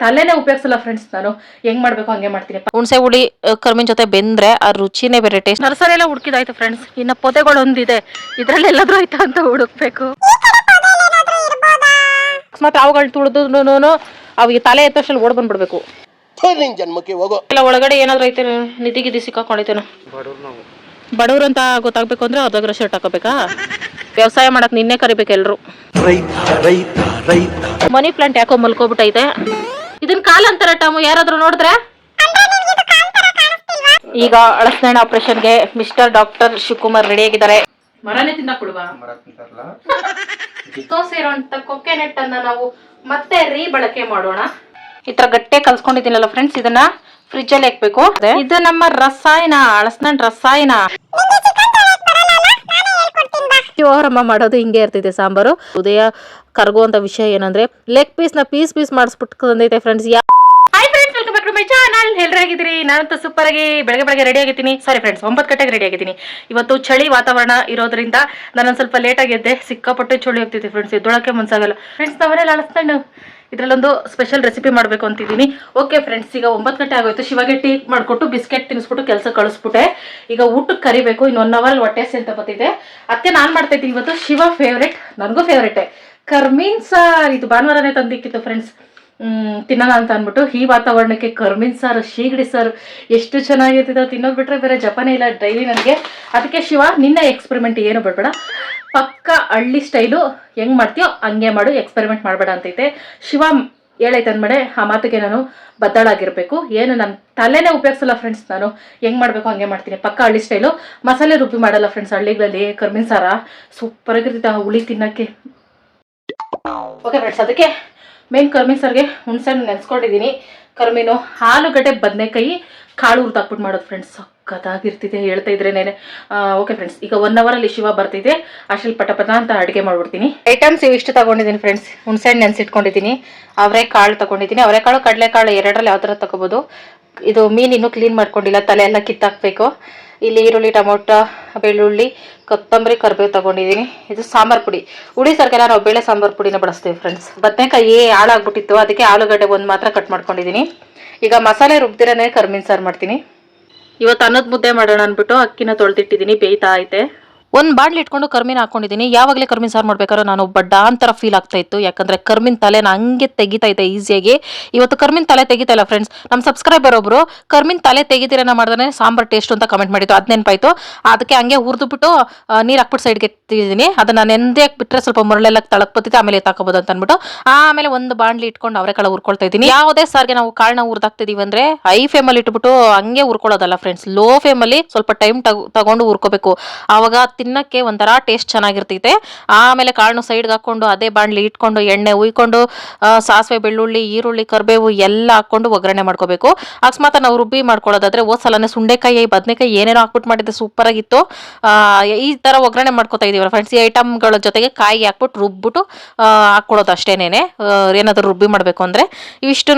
ತಲೆನೇ ಉಪಯೋಗಿಸಲ್ಲ friends ನಾನು. ಹೆಂಗ್ ಮಾಡ್ಬೇಕು ಹಂಗೆ ಮಾಡ್ತೀನಿ. ಹುಣಸೆ ಹುಳಿ ಕರ್ಮಿನ ಜೊತೆ ಬೆಂದ್ರೆ ಆ ರುಚಿನೇ ಬೇರೆ ಟೇಸ್ಟ್ ನರ್ಸರಿ ಎಲ್ಲ ಹುಡುಕಿದಾಯ್ತು ಫ್ರೆಂಡ್ಸ್ ಇನ್ನ ಪೊದೆಗಳು ಒಂದಿದೆ ಇದ್ರಲ್ಲಿ ಎಲ್ಲಾದ್ರೂ ಆಯ್ತಾ ಅಂತ ಹುಡುಕ್ಬೇಕು. ಅಕಸ್ಮಾತ್ ಅವುಗಳು ತುಳಿದು ಅವಿಗೆ ತಲೆ ಎತ್ತಷ್ಟಲ್ಲಿ ಓಡ್ ಬಂದ್ಬಿಡ್ಬೇಕು. ಜನ್ಮಕ್ಕೆ ಹೋಗೋ. ಇಲ್ಲ ಒಳಗಡೆ ಏನಾದ್ರು ಐತೆ ನಿಧಿ ಗಿದಿ ಸಿಕ್ಕಾಕೊಂಡೈತೇನು ಬಡವ್ರು ಅಂತ ಗೊತ್ತಾಗ್ಬೇಕು ಅಂದ್ರೆ ಅದಾಗ್ರ ಶರ್ಟ್ ಹಾಕೋಬೇಕಾ? ವ್ಯವಸಾಯ ಮಾಡಕ್ ನಿನ್ನೆ ಕರಿಬೇಕು ಎಲ್ರು. ಮನಿ ಪ್ಲಾಂಟ್ ಯಾಕೋ ಮಲ್ಕೋಬಿಟ್ಟೈತೆ. ಇದನ್ ಕಾಲ್ ಅಂತಾರ ಟಮು ಯಾರಾದ್ರೂ ನೋಡಿದ್ರೆ? ಈಗ ಅಳಸ್ನೇಣ ಆಪರೇಷನ್ಗೆ ಮಿಸ್ಟರ್ ಡಾಕ್ಟರ್ ಶಿವಕುಮಾರ್ ರೆಡಿ ಆಗಿದ್ದಾರೆ. ಮರನೇ ತಿನ್ನಕ್ ಕೊಡುವಂತ ಕೊಕ್ಕೆ ನೆಟ್ಟನ್ನ ನಾವು ಮತ್ತೆ ರೀ ಬಳಕೆ ಮಾಡೋಣ. ಈ ತರ ಗಟ್ಟೆ ಕಲ್ಸ್ಕೊಂಡಿದ್ದೀನಲ್ಲ ಫ್ರೆಂಡ್ಸ್ ಇದನ್ನ ಫ್ರಿಜ್ ಅಲ್ಲಿ ಹಾಕ್ಬೇಕು. ಇದು ನಮ್ಮ ರಸಾಯನ ಅಳಸ್ನ ರಸಾಯನ. ಶಿವರಮ್ಮ ಮಾಡೋದು ಹಿಂಗೆ ಇರ್ತಿದೆ ಸಾಂಬಾರು. ಉದಯ ಕರಗುವಂತ ವಿಷಯ ಏನಂದ್ರೆ ಲೆಗ್ ಪೀಸ್ನ ಪೀಸ್ ಪೀಸ್ ಮಾಡಿಸ್ಬಿಟ್ಟು ತಂದೈತೆ friends yeah hi friends welcome back to my channel ಆಗಿದ್ರಿ ನಾನಂತೂ ಸೂಪರ್ ಆಗಿ ಬೆಳಗ್ಗೆ ಬೆಳಗ್ಗೆ ರೆಡಿ ಆಗಿದ್ದೀನಿ. ಸಾರಿ ಫ್ರೆಂಡ್ಸ್ ಒಂಬತ್ತು ಗಂಟೆಗೆ ರೆಡಿ ಆಗಿದ್ದೀನಿ. ಇವತ್ತು ಚಳಿ ವಾತಾವರಣ ಇರೋದ್ರಿಂದ ನಾನು ಸ್ವಲ್ಪ ಲೇಟ್ ಆಗಿದ್ದೆ ಸಿಕ್ಕಾಪಟ್ಟೆ ಚಳಿ ಹೋಗ್ತಿದ್ದೆ ಫ್ರೆಂಡ್ಸ್ ಎದ್ದೊಳಕ್ಕೆ ಮನ್ಸಾಗಲ್ಲ. ಫ್ರೆಂಡ್ಸ್ ನಾವನ್ನೆಲ್ಲ ಅಳಿಸ್ಕೊಂಡು ಇದರಲ್ಲೊಂದು ಸ್ಪೆಷಲ್ ರೆಸಿಪಿ ಮಾಡಬೇಕು ಅಂತಿದ್ದೀನಿ. ಓಕೆ ಫ್ರೆಂಡ್ಸ್ ಈಗ ಒಂಬತ್ತು ಗಂಟೆ ಆಗೋಯ್ತು. ಶಿವಾಗೆ ಟೀ ಮಾಡಿಕೊಟ್ಟು ಬಿಸ್ಕೆಟ್ ತಿನ್ನಿಸ್ಬಿಟ್ಟು ಕೆಲಸ ಕಳಿಸ್ಬಿಟ್ಟೆ. ಈಗ ಊಟಕ್ಕೆ ಕರಿಬೇಕು. ಇನ್ನು ಒನ್ ಅವರ್ ಹೊಟ್ಟೆ ಅಂತ ಬರ್ತಿದೆ ಅತ್ತೆ ನಾನು ಮಾಡ್ತಾ ಇದ್ದೀನಿ. ಇವತ್ತು ಶಿವ ಫೇವ್ರೇಟ್ ನನಗೂ ಫೇವ್ರೇಟೇ ಕರ್ಮೀನ್ ಸಾರ್ ಇದು ಭಾನುವಾರನೇ ತಂದಿಕ್ಕಿತ್ತು ಫ್ರೆಂಡ್ಸ್ ತಿನ್ನೋಣ ಅಂತ ಅಂದ್ಬಿಟ್ಟು ಈ ವಾತಾವರಣಕ್ಕೆ ಕರ್ಮಿನ್ ಸಾರು ಶೀಗಡಿ ಸಾರು ಎಷ್ಟು ಚೆನ್ನಾಗಿರ್ತಿದೆ ತಿನ್ನೋದು ಬಿಟ್ರೆ ಬೇರೆ ಜಪಾನೇ ಇಲ್ಲ ಡೈಲಿ ನನಗೆ. ಅದಕ್ಕೆ ಶಿವ, ನಿನ್ನ ಎಕ್ಸ್ಪೆರಿಮೆಂಟ್ ಏನು ಬಿಡ್ಬೇಡ. ಪಕ್ಕ ಹಳ್ಳಿ ಸ್ಟೈಲು ಹೆಂಗ್ ಮಾಡ್ತೀಯೋ ಹಂಗೆ ಮಾಡು ಎಕ್ಸ್ಪೆರಿಮೆಂಟ್ ಮಾಡಬೇಡ ಅಂತೈತೆ. ಶಿವ, ಹೇಳೈತೆ ಅಂದ್ಮೇಲೆ ಆ ಮಾತಿಗೆ ನಾನು ಬದ್ದಾಳಾಗಿರ್ಬೇಕು ಏನು ನನ್ನ ತಲೆನೇ ಉಪಯೋಗಿಸಲ್ಲ ಫ್ರೆಂಡ್ಸ್ ನಾನು. ಹೆಂಗ್ ಮಾಡಬೇಕು ಹಂಗೆ ಮಾಡ್ತೀನಿ. ಪಕ್ಕ ಹಳ್ಳಿ ಸ್ಟೈಲು ಮಸಾಲೆ ರುಬ್ಬಿ ಮಾಡಲ್ಲ ಫ್ರೆಂಡ್ಸ್ ಹಳ್ಳಿಗಳಲ್ಲಿ, ಕರ್ಮಿನ್ ಸಾರ ಸೂಪರ್ ಆಗಿರ್ತೈತೆ ಆ ಹುಳಿ ತಿನ್ನಕ್ಕೆ. ಓಕೆ ಫ್ರೆಂಡ್ಸ್ ಅದಕ್ಕೆ ಮೇನ್ ಕರ್ಮಿ ಸರ್ಗೆ ಹುಣ್ಸೆಹಣ್ಣು ನೆನೆಸ್ಕೊಂಡಿದ್ದೀನಿ ಕರ್ಮೀನು ಆಲೂಗಡ್ಡೆ ಬದನೆಕಾಯಿ ಕಾಳು ಹುರಿದಾಕ್ಬಿಟ್ಟು ಮಾಡೋದು ಫ್ರೆಂಡ್ಸ್ ಸಕ್ಕತ್ತಾಗಿರ್ತಿದೆ ಹೇಳ್ತಾ ಇದ್ರೇನೆ. ಓಕೆ ಫ್ರೆಂಡ್ಸ್ ಈಗ ಒನ್ ಅವರಲ್ಲಿ ಶಿವ ಬರ್ತಿದೆ. ಅಷ್ಟ್ರಲ್ಲಿ ಪಟ ಪಟ ಅಂತ ಅಡುಗೆ ಮಾಡ್ಬಿಡ್ತೀನಿ. ಐಟಮ್ಸ್ ಇವು ಇಷ್ಟು ತಗೊಂಡಿದ್ದೀನಿ ಫ್ರೆಂಡ್ಸ್ ಹುಣ್ಸೆಹಣ್ಣು ನೆನೆಸಿಟ್ಕೊಂಡಿದ್ದೀನಿ ಅವರೆಕಾಳು ತಗೊಂಡಿದ್ದೀನಿ ಅವರೆಕಾಳು ಕಡಲೆಕಾಳು ಎರಡರಲ್ಲಿ ಯಾವ ಥರ ತಗೋಬೋದು. ಇದು ಮೀನು ಇನ್ನೂ ಕ್ಲೀನ್ ಮಾಡ್ಕೊಂಡಿಲ್ಲ, ತಲೆ ಎಲ್ಲ ಕಿತ್ತಾಕ್ಬೇಕು. ಇಲ್ಲಿ ಈರುಳ್ಳಿ, ಟೊಮೊಟೊ, ಬೆಳ್ಳುಳ್ಳಿ, ಕೊತ್ತಂಬರಿ, ಕರಿಬೇವು ತಗೊಂಡಿದ್ದೀನಿ. ಇದು ಸಾಂಬಾರ್ ಪುಡಿ. ಹುಳಿ ಸರ್ಗೆಲ್ಲ ನಾವು ಬೇಳೆ ಸಾಂಬಾರ್ ಪುಡಿನ ಬಳಸ್ತೀವಿ ಫ್ರೆಂಡ್ಸ್ ಬದನೆಕಾಯಿ ಹಾಳಾಗ್ಬಿಟ್ಟಿತ್ತು, ಅದಕ್ಕೆ ಆಲೂಗಡ್ಡೆ ಒಂದು ಮಾತ್ರ ಕಟ್ ಮಾಡ್ಕೊಂಡಿದ್ದೀನಿ. ಈಗ ಮಸಾಲೆ ರುಬ್ದಿರನೇ ಕರ್ಮಿನ ಸಾರು ಮಾಡ್ತೀನಿ. ಇವತ್ತು ಅನ್ನದ ಮುದ್ದೆ ಮಾಡೋಣ ಅಂದ್ಬಿಟ್ಟು ಅಕ್ಕಿನ ತೊಳೆದಿಟ್ಟಿದ್ದೀನಿ, ಬೇಯ್ತಾ ಐತೆ. ಒಂದು ಬಾಂಡ್ಲಿ ಇಟ್ಕೊಂಡು ಕರ್ಮಿನ ಹಾಕೊಂಡಿದ್ದೀನಿ. ಯಾವಾಗಲೇ ಕರ್ಮಿನ ಸಾರು ಮಾಡ್ಬೇಕಾದ್ರೆ ನಾನು ಬಡ್ಡಾಂತರ ಫೀಲ್ ಆಗ್ತಾ ಇತ್ತು. ಯಾಕಂದ್ರೆ ಕರ್ಮಿನ ತಲೆನ ಹಂಗೆ ತೆಗಿತಾ ಇದ್ದೆ ಈಸಿಯಾಗಿ ಇವತ್ತು ಕರ್ಮಿನ ತಲೆ ತೆಗಿತಾ ಇಲ್ಲ ಫ್ರೆಂಡ್ಸ್ ನಮ್ಮ ಸಬ್ಸ್ಕ್ರೈಬರ್ ಒಬ್ರು ಕರ್ಮಿನ ತಲೆ ತೆಗಿತೀರನ ಮಾಡಿದ್ರೆ ಸಾಂಬಾರ್ ಟೇಸ್ಟ್ ಅಂತ ಕಮೆಂಟ್ ಮಾಡಿತ್ತು ಅದು ನೆನಪಾಯ್ತು. ಅದಕ್ಕೆ ಹಂಗೆ ಹುರಿದ್ಬಿಟ್ಟು ನೀರು ಹಾಕ್ಬಿಟ್ಟು ಸೈಡ್ಗೆ ಎತ್ತಿದ್ದೀನಿ ಅದನ್ನ ನೆಂದೇ ಬಿಟ್ಟರೆ ಸ್ವಲ್ಪ ಮುರಳೆಲ್ಲ ತಳಕ್ ಬತ್ತಿತ್ತು ಆಮೇಲೆ ಎತ್ತಾಕೋಬೋದು ಅಂತ ಅಂದ್ಬಿಟ್ಟು. ಆಮೇಲೆ ಒಂದು ಬಾಣ್ಲಿ ಇಟ್ಕೊಂಡು ಅವರೆಕಾಳು ಹುರ್ಕೊಳ್ತಾ ಇದ್ದೀನಿ. ಯಾವುದೇ ಸಾರಿಗೆ ನಾವು ಕಾಳನ್ನ ಹುರಿದಾಕ್ತಿದೀವಿ ಅಂದ್ರೆ ಹೈ ಫೇಮಲ್ಲಿ ಇಟ್ಬಿಟ್ಟು ಹಂಗೆ ಹುರ್ಕೊಳ್ಳೋದಲ್ಲ ಫ್ರೆಂಡ್ಸ್ ಲೋ ಫೇಮಲ್ಲಿ ಸ್ವಲ್ಪ ಟೈಮ್ ತಗೊಂಡು ಹುರ್ಕೋಬೇಕು. ಆವಾಗ ತಿನ್ನಕ್ಕೆ ಒಂಥರ ಟೇಸ್ಟ್ ಚೆನ್ನಾಗಿರ್ತೈತೆ. ಆಮೇಲೆ ಕಾಳನ್ನು ಸೈಡ್ಗೆ ಹಾಕೊಂಡು ಅದೇ ಬಾಣಲಿ ಇಟ್ಕೊಂಡು, ಎಣ್ಣೆ ಉಯ್ಕೊಂಡು ಸಾಸಿವೆ, ಬೆಳ್ಳುಳ್ಳಿ, ಈರುಳ್ಳಿ, ಕರಿಬೇವು ಎಲ್ಲ ಹಾಕೊಂಡು ಒಗ್ಗರಣೆ ಮಾಡ್ಕೋಬೇಕು. ಅಕಸ್ಮಾತ್ ನಾವು ರುಬ್ಬಿ ಮಾಡ್ಕೊಳ್ಳೋದಾದ್ರೆ ಸಲನೇ ಸುಂಡೆಕಾಯಿ, ಬದನೆಕಾಯಿ ಏನೇನೋ ಹಾಕ್ಬಿಟ್ಟು ಮಾಡಿದ್ದೆ ಸೂಪರ್ ಆಗಿತ್ತು ಈ ತರ ಒಗ್ಗರಣೆ ಮಾಡ್ಕೋತಾ ಇದೀವಲ್ಲ ಫ್ರೆಂಡ್ಸ್ ಈ ಐಟಮ್ಗಳ ಜೊತೆಗೆ ಕಾಯಿ ಹಾಕ್ಬಿಟ್ಟು ರುಬ್ಬಿಟ್ಟು ಹಾಕೊಳ್ಳೋದು ಅಷ್ಟೇನೇನೆ. ಏನಾದರೂ ರುಬ್ಬಿ ಮಾಡಬೇಕು ಅಂದರೆ ಇವಿಷ್ಟು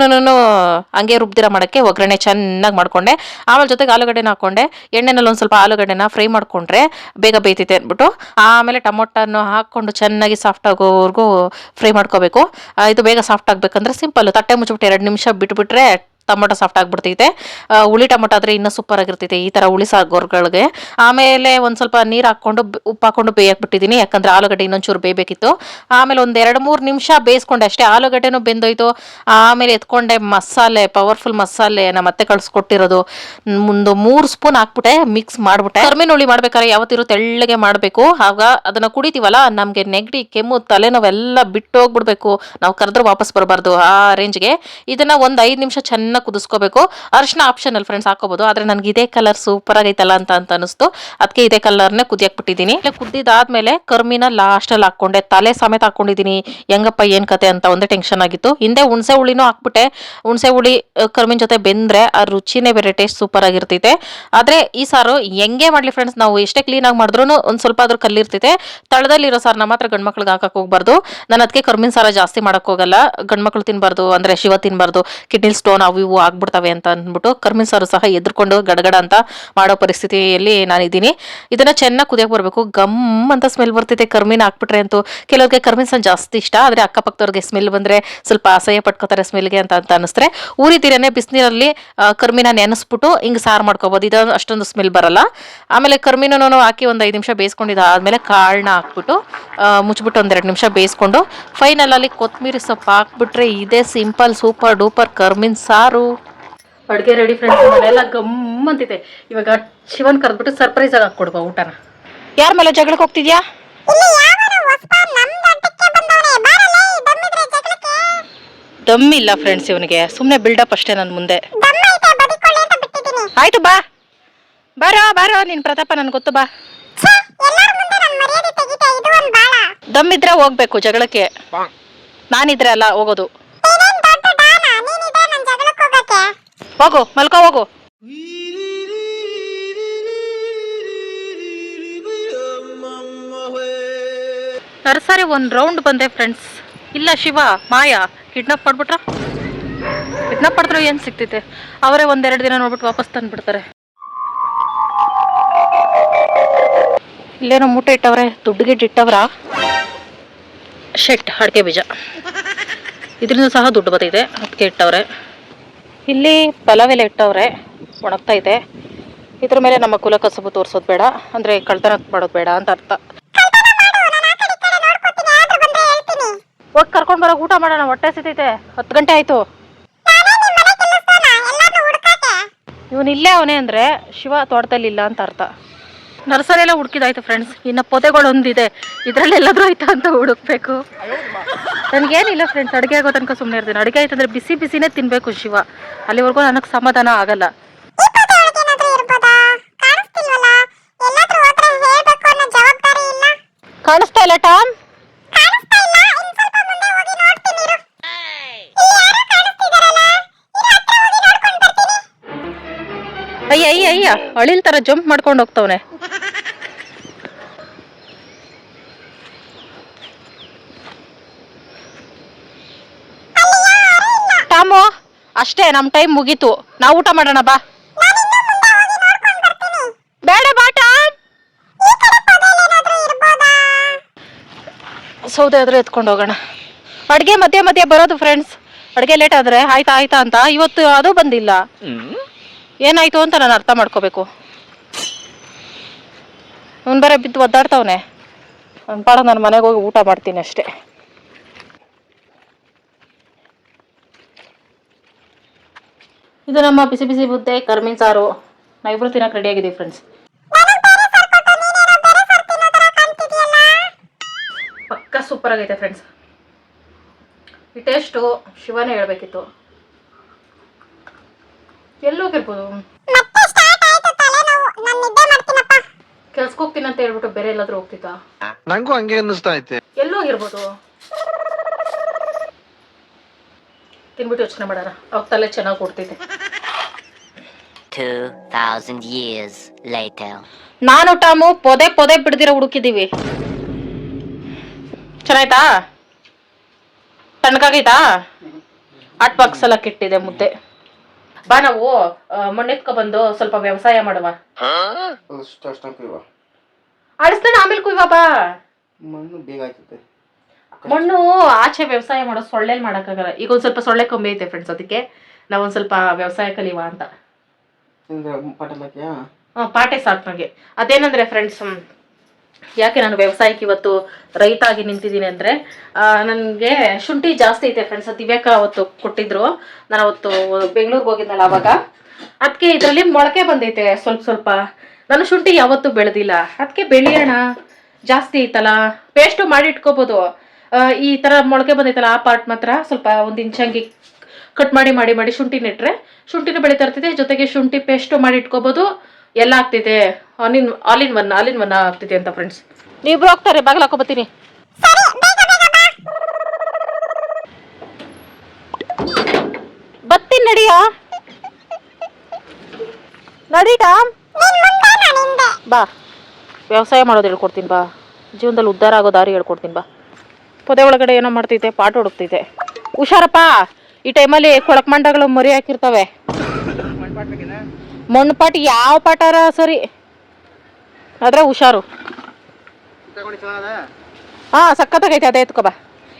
ಹಂಗೆ ರುಬ್ದಿರ ಮಾಡೋಕ್ಕೆ ಒಗ್ಗರಣೆ ಚೆನ್ನಾಗಿ ಮಾಡ್ಕೊಂಡೆ. ಆಮೇಲೆ ಜೊತೆಗೆ ಆಲೂಗಡ್ಡೆನ ಹಾಕೊಂಡೆ. ಎಣ್ಣೆನಲ್ಲಿ ಒಂದು ಸ್ವಲ್ಪ ಆಲೂಗಡ್ಡೆನ ಫ್ರೈ ಮಾಡ್ಕೊಂಡ್ರೆ ಬೇಗ ಬೇಯ್ತೈತೆ ಅಂದ್ಬಿಟ್ಟು ಆಮೇಲೆ ಟೊಮೊಟೊನ ಹಾಕ್ಕೊಂಡು ಚೆನ್ನಾಗಿ ಸಾಫ್ಟ್ ಆಗೋವರೆಗೂ ಫ್ರೈ ಮಾಡ್ಕೋಬೇಕು. ಇದು ಬೇಗ ಸಾಫ್ಟ್ ಆಗಬೇಕಂದ್ರೆ ಸಿಂಪಲ್ ತಟ್ಟೆ ಮುಚ್ಚಿಬಿಟ್ಟು ಎರಡು ನಿಮಿಷ ಬಿಟ್ಬಿಟ್ರೆ ಟೊಮೊಟೊ ಸಾಫ್ಟ್ ಆಗಿಬಿಡ್ತೈತೆ. ಹುಳಿ ಟೊಮೊಟೊ ಆದರೆ ಇನ್ನೂ ಸೂಪರ್ ಆಗಿರ್ತೈತೆ, ಈ ಥರ ಹುಳಿ ಸಾಗೋರ್ಗಳಿಗೆ. ಆಮೇಲೆ ಒಂದು ಸ್ವಲ್ಪ ನೀರು ಹಾಕ್ಕೊಂಡು ಉಪ್ಪು ಹಾಕೊಂಡು ಬೇಯಕ್ಬಿಟ್ಟಿದ್ದೀನಿ ಯಾಕಂದ್ರೆ ಆಲೂಗಡ್ಡೆ ಇನ್ನೊಂಚೂರು ಬೇಯಬೇಕಿತ್ತು ಆಮೇಲೆ ಒಂದು ಎರಡು ಮೂರು ನಿಮಿಷ ಬೇಯಿಸ್ಕೊಂಡೆ ಅಷ್ಟೇ, ಆಲೂಗಡ್ಡೆನೂ ಬೆಂದೋಯ್ತು. ಆಮೇಲೆ ಎತ್ಕೊಂಡೆ ಮಸಾಲೆ ಪವರ್ಫುಲ್ ಮಸಾಲೆ ನಮ್ಮ ಮತ್ತೆ ಕಳ್ಸಿಕೊಟ್ಟಿರೋದು. ಒಂದು ಮೂರು ಸ್ಪೂನ್ ಹಾಕ್ಬಿಟ್ಟೆ ಮಿಕ್ಸ್ ಮಾಡ್ಬಿಟ್ಟೆ. ಕರ್ಮಿನ ಹುಳಿ ಮಾಡ್ಬೇಕಾದ್ರೆ ಯಾವತ್ತಿರೋ ತೆಳ್ಳಗೆ ಮಾಡಬೇಕು. ಆಗ ಅದನ್ನ ಕುಡಿತೀವಲ್ಲ, ನಮಗೆ ನೆಗಡಿ, ಕೆಮ್ಮು, ತಲೆನೋವೆಲ್ಲ ಬಿಟ್ಟು ಹೋಗ್ಬಿಡ್ಬೇಕು ನಾವು ಕರೆದ್ರೆ ವಾಪಸ್ ಬರಬಾರ್ದು ಆ ರೇಂಜ್ಗೆ ಇದನ್ನ ಒಂದು ಐದು ನಿಮಿಷ ಚೆನ್ನಾಗಿ ಕುದಿಸ್ಕೋಬೇಕು. ಅರ್ಶಿನ ಆಪ್ಷನಲ್ ಫ್ರೆಂಡ್ಸ್ ಹಾಕೋಬಹುದು ಆದ್ರೆ ನನಗೆ ಇದೇ ಕಲರ್ ಸೂಪರ್ ಆಗೈತಲ್ಲ ಅಂತ ಅಂತ ಅನಿಸ್ತು. ಅದಕ್ಕೆ ಇದೇ ಕಲರ್ನೇ ಕುದಿಯಕ್ ಬಿಟ್ಟಿದ್ದೀನಿ. ಕುದ್ದಿದಾದ್ಮೇಲೆ ಕರ್ಮಿನ ಲಾಸ್ಟಲ್ಲಿ ಹಾಕೊಂಡೆ ತಲೆ ಸಮೇತ ಹಾಕೊಂಡಿದ್ದೀನಿ ಹೆಂಗಪ್ಪ, ಏನ್ ಕತೆ ಅಂತ ಒಂದೇ ಟೆನ್ಷನ್ ಆಗಿತ್ತು. ಹಿಂದೆ ಹುಣಸೆ ಹುಳಿನೂ ಹಾಕ್ಬಿಟ್ಟೆ. ಹುಣಸೆ ಹುಳಿ ಕರ್ಮಿನ ಜೊತೆ ಬೆಂದ್ರೆ ಆ ರುಚಿನೇ ಬೇರೆ ಟೇಸ್ಟ್ ಸೂಪರ್ ಆಗಿರ್ತೈತೆ. ಆದ್ರೆ ಈ ಸಾರು ಹೆಂಗೆ ಮಾಡ್ಲಿ ಫ್ರೆಂಡ್ಸ್ ನಾವು ಎಷ್ಟೇ ಕ್ಲೀನ್ ಆಗಿ ಮಾಡಿದ್ರು ಒಂದ್ ಸ್ವಲ್ಪ ಆದ್ರೂ ಕಲ್ಲಿರ್ತೈತೆ ತಳದಲ್ಲಿರೋ ಸಾರನ್ನ ಮಾತ್ರ ಗಂಡ್ ಮಕ್ಳಿಗೆ ಹಾಕಕ್ ಹೋಗ್ಬಾರ್ದು. ನಾನು ಅದಕ್ಕೆ ಕರ್ಮಿನ ಸಾರ ಜಾಸ್ತಿ ಮಾಡಕ್ ಹೋಗಲ್ಲ. ಗಂಡ್ ಮಕ್ಳು ತಿನ್ಬಾರ್ದು, ಅಂದ್ರೆ ಶಿವ ತಿನ್ಬಾರ್ದು. ಕಿಡ್ನಿ ಸ್ಟೋನ್ ಅವು ಇವು ಆಗ್ಬಿಡ್ತವೆ ಅಂತ ಅಂದ್ಬಿಟ್ಟು ಕರ್ಮಿನ್ ಸಾರು ಸಹ ಎದ್ರುಕೊಂಡು ಗಡಗಡ ಅಂತ ಮಾಡೋ ಪರಿಸ್ಥಿತಿಯಲ್ಲಿ ನಾನಿದ್ದೀನಿ. ಇದನ್ನ ಚೆನ್ನಾಗಿ ಕುದಿಯಕ್ಕೆ ಬರಬೇಕು. ಗಮ್ ಅಂತ ಸ್ಮೆಲ್ ಬರ್ತೈತೆ ಕರ್ಮಿನ ಹಾಕ್ಬಿಟ್ರೆ ಅಂತೂ. ಕೆಲವ್ರಿಗೆ ಕರ್ಮಿನ್ ಸಾರು ಜಾಸ್ತಿ ಇಷ್ಟ, ಆದರೆ ಅಕ್ಕಪಕ್ಕದವ್ರಿಗೆ ಸ್ಮೆಲ್ ಬಂದರೆ ಸ್ವಲ್ಪ ಅಸಹ್ಯ ಪಟ್ಕೋತಾರೆ ಸ್ಮೆಲ್ಗೆ ಅಂತ ಅಂತ ಅನಿಸ್ತಾರೆ ಊರಿತೀರನೇ ಬಿಸಿನೀರಲ್ಲಿ ಕರ್ಮಿನ ನೆನೆಸ್ಬಿಟ್ಟು ಹಿಂಗೆ ಸಾರು ಮಾಡ್ಕೋಬೋದು. ಇದು ಅಷ್ಟೊಂದು ಸ್ಮೆಲ್ ಬರಲ್ಲ. ಆಮೇಲೆ ಕರ್ಮಿನೂ ಹಾಕಿ ಒಂದು ಐದು ನಿಮಿಷ ಬೇಯಿಸ್ಕೊಂಡಿದ್ದು ಆದಮೇಲೆ ಕಾಳನ್ನ ಹಾಕ್ಬಿಟ್ಟು ಮುಚ್ಚಿಬಿಟ್ಟು ಒಂದೆರಡು ನಿಮಿಷ ಬೇಯಿಸ್ಕೊಂಡು ಫೈನಲ್ ಅಲ್ಲಿ ಕೊತ್ತಂಬರಿ ಸೊಪ್ಪು ಹಾಕ್ಬಿಟ್ರೆ ಇದೇ ಸಿಂಪಲ್ ಸೂಪರ್ ಡೂಪರ್ ಕರ್ಮಿನ್ ಸಾರು. ಅಡುಗೆ ರೆಡಿ ಫ್ರೆಂಡ್ಸ್ ಮನೆಯೆಲ್ಲ ಗಮ್ ಅಂತಿದೆ. ಇವಾಗ ಶಿವನ್ ಕರೆದ್ಬಿಟ್ಟು ಸರ್ಪ್ರೈಸ್ ಆಗಿ ಹಾಕ್ಕೊಡ್ಬಾ ಊಟನ. ಯಾರ ಮೇಲೆ ಜಗಳಕ್ಕೆ ಹೋಗ್ತಿದ್ಯಾ? ದಮ್ ಇಲ್ಲ ಫ್ರೆಂಡ್ಸ್ ಇವನಿಗೆ. ಸುಮ್ಮನೆ ಬಿಲ್ಡಪ್ ಅಷ್ಟೇ ನನ್ನ ಮುಂದೆ. ಆಯ್ತು ಬಾ. ಬಾರೋ ಬಾರೋ ನಿನ್ ಪ್ರತಾಪ ನನ್ಗೆ ಗೊತ್ತು ಬಾ. ದಮ್ ಇದ್ರೆ ಹೋಗ್ಬೇಕು ಜಗಳಕ್ಕೆ. ನಾನಿದ್ರೆ ಅಲ್ಲ ಹೋಗೋದು. ಹೋಗು, ಮಲ್ಕೋ, ಹೋಗು. ನರ್ಸರಿ ಒಂದ್ ರೌಂಡ್ ಬಂದೆ ಫ್ರೆಂಡ್ಸ್ ಇಲ್ಲ ಶಿವ, ಮಾಯಾ ಕಿಡ್ನಾಪ್ ಮಾಡ್ಬಿಟ್ರ? ಕಿಡ್ನಾಪ್ ಮಾಡಿದ್ರೆ ಏನ್ ಸಿಗ್ತೈತೆ ಅವರೇ ಒಂದೆರಡು ದಿನ ನೋಡ್ಬಿಟ್ಟು ವಾಪಸ್ ತಂದ್ಬಿಡ್ತಾರೆ. ಇಲ್ಲೇನೋ ಮೂಟೆ ಇಟ್ಟವ್ರೆ ದುಡ್ಡು ಗಿಡ್ ಇಟ್ಟವ್ರ? ಶೆಟ್ ಅಡಿಕೆ ಬೀಜ. ಇದರಿಂದ ಸಹ ದುಡ್ಡು ಬರ್ತೈತೆ ಅದಕ್ಕೆ ಇಟ್ಟವ್ರೆ. ಇಲ್ಲಿ ಪಲಾವ್ ಎಲೆ ಇಟ್ಟವ್ರೆ ಇದೆ. ಇದ್ರ ಮೇಲೆ ನಮ್ಮ ಕುಲ ಕಸಬು ತೋರಿಸೋದು ಬೇಡ, ಅಂದರೆ ಕಳ್ತನ ಮಾಡೋದು ಬೇಡ ಅಂತ ಅರ್ಥ. ಹೋಗಿ ಕರ್ಕೊಂಡು ಬರೋ ಊಟ ಮಾಡೋಣ, ಹೊಟ್ಟೆ ಸಿತೈತೆ ಹತ್ತು ಗಂಟೆ ಆಯಿತು. ಇವನು ಇಲ್ಲೇ ಅವನೇ ಅಂದರೆ ಶಿವ ತೋಟದಲ್ಲಿ ಇಲ್ಲ ಅಂತ ಅರ್ಥ. ನರ್ಸರಿ ಎಲ್ಲ ಹುಡುಕಿದಾಯ್ತು ಫ್ರೆಂಡ್ಸ್ ಇನ್ನು ಪೊದೆಗಳೊಂದಿದೆ. ಇದರಲ್ಲಿ ಎಲ್ಲಾದ್ರೂ ಆಯ್ತಾ ಅಂತ ಹುಡುಕ್ಬೇಕು. ನನಗೇನಿಲ್ಲ ಫ್ರೆಂಡ್ಸ್ ಅಡುಗೆ ಆಗೋ ತನಕ ಸುಮ್ಮನೆ ಇರ್ತೀನಿ. ಅಡುಗೆ ಆಯ್ತಂದ್ರೆ ಬಿಸಿ ಬಿಸಿನೇ ತಿನ್ನಬೇಕು ಶಿವ. ಅಲ್ಲಿವರೆಗೂ ನನಗೆ ಸಮಾಧಾನ ಆಗಲ್ಲ. ಕಾಣಿಸ್ತಾ ಇಲ್ಲ ಟಾಮ್? ಅಯ್ಯ ಅಯ್ಯ ಅಯ್ಯ, ಅಳಿಲ್ ತರ ಜಂಪ್ ಮಾಡ್ಕೊಂಡು ಹೋಗ್ತವನೆ. ಟಾಮು, ಅಷ್ಟೇ, ನಮ್ ಟೈಮ್ ಮುಗೀತು. ನಾವು ಊಟ ಮಾಡೋಣ, ಬಾ. ಬೇಡ, ಬಾ, ಟಾಮ್. ಸೌದೆ ಆದ್ರೆ ಎತ್ಕೊಂಡು ಹೋಗೋಣ. ಅಡ್ಗೆ ಮಧ್ಯೆ ಮಧ್ಯೆ ಬರೋದು ಫ್ರೆಂಡ್ಸ್ ಅಡುಗೆ ಲೇಟ್ ಆದ್ರೆ, ಆಯ್ತಾ ಆಯ್ತಾ ಅಂತ. ಇವತ್ತು ಅದು ಬಂದಿಲ್ಲ. ಏನಾಯ್ತು ಅಂತ ನಾನು ಅರ್ಥ ಮಾಡ್ಕೋಬೇಕು. ಅವ್ನು ಬೇರೆ ಬಿದ್ದು ಒದ್ದಾಡ್ತಾವನೆ. ಪಾಡ ನಾನು ಮನೆಗೆ ಹೋಗಿ ಊಟ ಮಾಡ್ತೀನಿ ಅಷ್ಟೇ. ಇದು ನಮ್ಮ ಬಿಸಿ ಬಿಸಿ ಬುದ್ದೆ ಕರ್ಮಿನ್ ಸಾರು. ನಾವಿಬ್ರು ತಿನ್ನಕ್ಕೆ ರೆಡಿ ಆಗಿದ್ದೀವಿ ಫ್ರೆಂಡ್ಸ್ ಪಕ್ಕ ಸೂಪರ್ ಆಗೈತೆ ಫ್ರೆಂಡ್ಸ್ ಈ ಟೇಸ್ಟು ಶಿವನೇ ಹೇಳ್ಬೇಕಿತ್ತು. ಎಲ್ಲೋಗಿರ್ಬೋದು ಕೆಲ್ಸಕ್ಕೆ ಹೋಗ್ತೀನಿ ಅಂತ ಹೇಳ್ಬಿಟ್ಟು ಬೇರೆ ಎಲ್ಲಾದ್ರೂ ಹೋಗ್ತಿತ್ತಾ ನಂಗೂ ಹಂಗೆ ಅನ್ನಿಸ್ತಾ ಐತೆ. ಎಲ್ಲೋಗಿರ್ಬೋದು ತಿನ್ಬಿಟ್ಟು ಯೋಚನೆ ಮಾಡೋಣ ಅವಾಗ ತಲೆ ಚೆನ್ನಾಗಿ ಕೊಡ್ತಿದ್ದೆ 2,000 years later. ನಾನು ಟಾಮು ಪೊದೆ ಪೊದೆ ಬಿಡ್ದಿರ ಹುಡುಕಿದೀವಿ ಚೆನ್ನಾಯ್ತಾ? ತಣ್ಣಗಾಗೈತಾ? ಅಟ್ ಬಾಕ್ಸ್ ಎಲ್ಲ ಕೆಟ್ಟಿದೆ ಮುದ್ದೆ. ಬಾ ನಾವು ಮಣ್ಣೆತ್ಕೊ ಬಂದು ಸ್ವಲ್ಪ ವ್ಯವಸಾಯ ಮಾಡುವ. ಅಳಿಸ್ತಾನೆ ಆಮೇಲೆ ಕುಯ್ವಾ ಬಾ. ಮಣ್ಣು ಬೇಗ ಆಯ್ತದೆ. ಮಣ್ಣು ಆಚೆ ವ್ಯವಸಾಯ ಮಾಡೋ ಸೊಳ್ಳೆಲ್ ಮಾಡಕ್ಕಾಗಲ್ಲ. ಈಗ ಒಂದ್ ಸ್ವಲ್ಪ ಸೊಳ್ಳೆ ಕಮ್ಮಿ ಐತೆ ಫ್ರೆಂಡ್ಸ್ ಅದಕ್ಕೆ. ನಾವೊಂದು ಸ್ವಲ್ಪ ವ್ಯವಸಾಯ ಕಲಿಯುವ ಅಂತ. ಪಾಠ ಸಾಕು ನನಗೆ ಅದೇನಂದ್ರೆ ಫ್ರೆಂಡ್ಸ್ ಯಾಕೆ ನಾನು ವ್ಯವಸಾಯಕ್ಕೆ ಇವತ್ತು ರೈತ ಆಗಿ ನಿಂತಿದ್ದೀನಿ ಅಂದರೆ ನನಗೆ ಶುಂಠಿ ಜಾಸ್ತಿ ಐತೆ ಫ್ರೆಂಡ್ಸ್ ದಿವ್ಯಾಕ ಅವತ್ತು ಕೊಟ್ಟಿದ್ರು. ನಾನು ಅವತ್ತು ಬೆಂಗಳೂರಿಗೆ ಹೋಗಿದ್ನಲ್ಲ ಅವಾಗ. ಅದಕ್ಕೆ ಇದರಲ್ಲಿ ಮೊಳಕೆ ಬಂದೈತೆ ಸ್ವಲ್ಪ ಸ್ವಲ್ಪ. ನಾನು ಶುಂಠಿ ಯಾವತ್ತೂ ಬೆಳೆದಿಲ್ಲ. ಅದಕ್ಕೆ ಬೆಳೆಯೋಣ. ಜಾಸ್ತಿ ಐತಲ್ಲ. ಪೇಸ್ಟು ಮಾಡಿ ಇಟ್ಕೋಬೋದು. ಈ ಥರ ಮೊಳಕೆ ಬಂದೈತಲ್ಲ ಆ ಪಾರ್ಟ್ ಮಾತ್ರ ಸ್ವಲ್ಪ ಒಂದು ಇಂಚಂಗಿ ಕಟ್ ಮಾಡಿ ಮಾಡಿ ಮಾಡಿ ಶುಂಠಿ ನೆಟ್ರೆ ಶುಂಠಿನ ಬೆಳೆ ತರ್ತಿದೆ ಜೊತೆಗೆ ಶುಂಠಿ ಪೇಸ್ಟು ಮಾಡಿ ಇಟ್ಕೋಬೋದು. ಎಲ್ಲ ಆಗ್ತೈತೆ all in all in one all in one ಆಗ್ತೈತೆ ಅಂತ ಫ್ರೆಂಡ್ಸ್ ನೀವಿಬ್ರು ಹೋಗ್ತಾರೆ ಬಾಗಿಲು ಹಾಕೋಬತ್ತೀನಿ ಬತ್ತೀನಿ ನಡಿಯಾ? ನಡೀಟಾ ಬಾ. ವ್ಯವಸಾಯ ಮಾಡೋದು ಹೇಳ್ಕೊಡ್ತೀನಿ ಬಾ. ಜೀವನದಲ್ಲಿ ಉದ್ಧಾರ ಆಗೋ ದಾರಿ ಹೇಳ್ಕೊಡ್ತೀನಿ ಬಾ. ಪೊದೆ ಒಳಗಡೆ ಏನೋ ಮಾಡ್ತೈತೆ ಪಾಠ ಹುಡುಕ್ತೈತೆ ಹುಷಾರಪ್ಪ. ಈ ಟೈಮಲ್ಲಿ ಕೊಳಕಮಂಡಗಳು ಮರಿ ಹಾಕಿರ್ತವೆ. ಮಣ್ಣು ಪಾಟ್ ಯಾವ ಪಾಟಾರ ಸರಿ? ಆದ್ರೆ ಹುಷಾರು. ಹಾ ಸಖತ್ತಾಗೈತೆ ಅದೇ ಎತ್ಕೊಬ ಬಾ.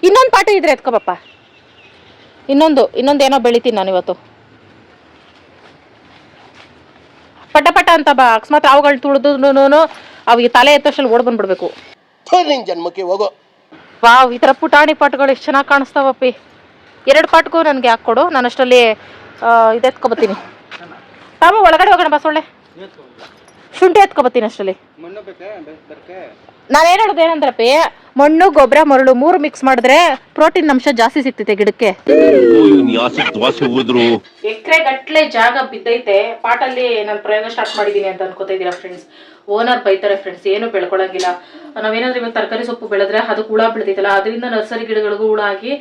ಇನ್ನೊಂದು ಪಾಟ ಇದ್ರೆ ಎತ್ಕೊಬಪ್ಪ ಇನ್ನೊಂದು ಇನ್ನೊಂದು ಏನೋ ಬೆಳಿತೀನಿ ನಾನು ಇವತ್ತು. ಪಟ ಪಟ ಅಂತ ಬಾ ಅಕಸ್ಮಾತ್ ಅವುಗಳ್ ತುಳಿದು ಅವಿಗೆ ತಲೆ ಎತ್ತಷ್ಟಲ್ಲಿ ಓಡ್ ಬಂದ್ಬಿಡ್ಬೇಕು. ನಿನ್ ಜನ್ಮಕ್ಕೆ ಹೋಗೋ. ವಾವ್ ಈ ಥರ ಪುಟಾಣಿ ಪಾಟ್ಗಳು ಎಷ್ಟು ಚೆನ್ನಾಗಿ ಕಾಣಿಸ್ತಾವಪ್ಪಿ. ಎರಡು ಪಾಟ್ಗೂ ನನಗೆ ಹಾಕ್ಕೊಡು ನಾನು ಅಷ್ಟರಲ್ಲಿ ಇದು ತಾವು ಒಳಗಡೆ ಹೋಗೋಣ ಬಸೊಳ್ಳೆ ಶುಂಠಿ ಎತ್ಕೊಬತ್ತೀನಿ ಅಷ್ಟರಲ್ಲಿ. ಮಣ್ಣು ಬೇಕಾ? ಬರ್ಕೆ? ನಾನು ಏನು ಹೇಳೋದು ಏನಂದ್ರಪ್ಪಿ ಮಣ್ಣು ಗೊಬ್ಬರ ಮರಳು ಮೂರು ಮಿಕ್ಸ್ ಮಾಡಿದ್ರೆ ಪ್ರೋಟೀನ್ ಅಂಶ ಜಾಸ್ತಿ ಸಿಗ್ತೈತೆ ಗಿಡಕ್ಕೆ. ಎಕರೆ ಗಟ್ಲೆ ಜಾಗ ಬಿದ್ದೈತೆ. ಪಾಟಲ್ಲಿ ನಾನು ಪ್ರಯೋಗ ಸ್ಟಾರ್ಟ್ ಮಾಡಿದ್ದೀನಿ ಅಂತ ಅನ್ಕೋತಾ ಇದೀರಾ ಫ್ರೆಂಡ್ಸ್ ಓನರ್ ಬೈತಾರೆ ಫ್ರೆಂಡ್ಸ್ ಏನು ಬೆಳ್ಕೊಳಂಗಿಲ್ಲ. ನಾವೇನಾದ್ರೂ ಇವಾಗ ತರಕಾರಿ ಸೊಪ್ಪು ಬೆಳೆದ್ರೆ ಅದಕ್ಕೆ ಹುಳ ಬಿಡ್ತೈತಲ್ಲ ಅದರಿಂದ ನರ್ಸರಿ ಗಿಡಗಳಿಗೂ ಹುಳ ಆಗಿ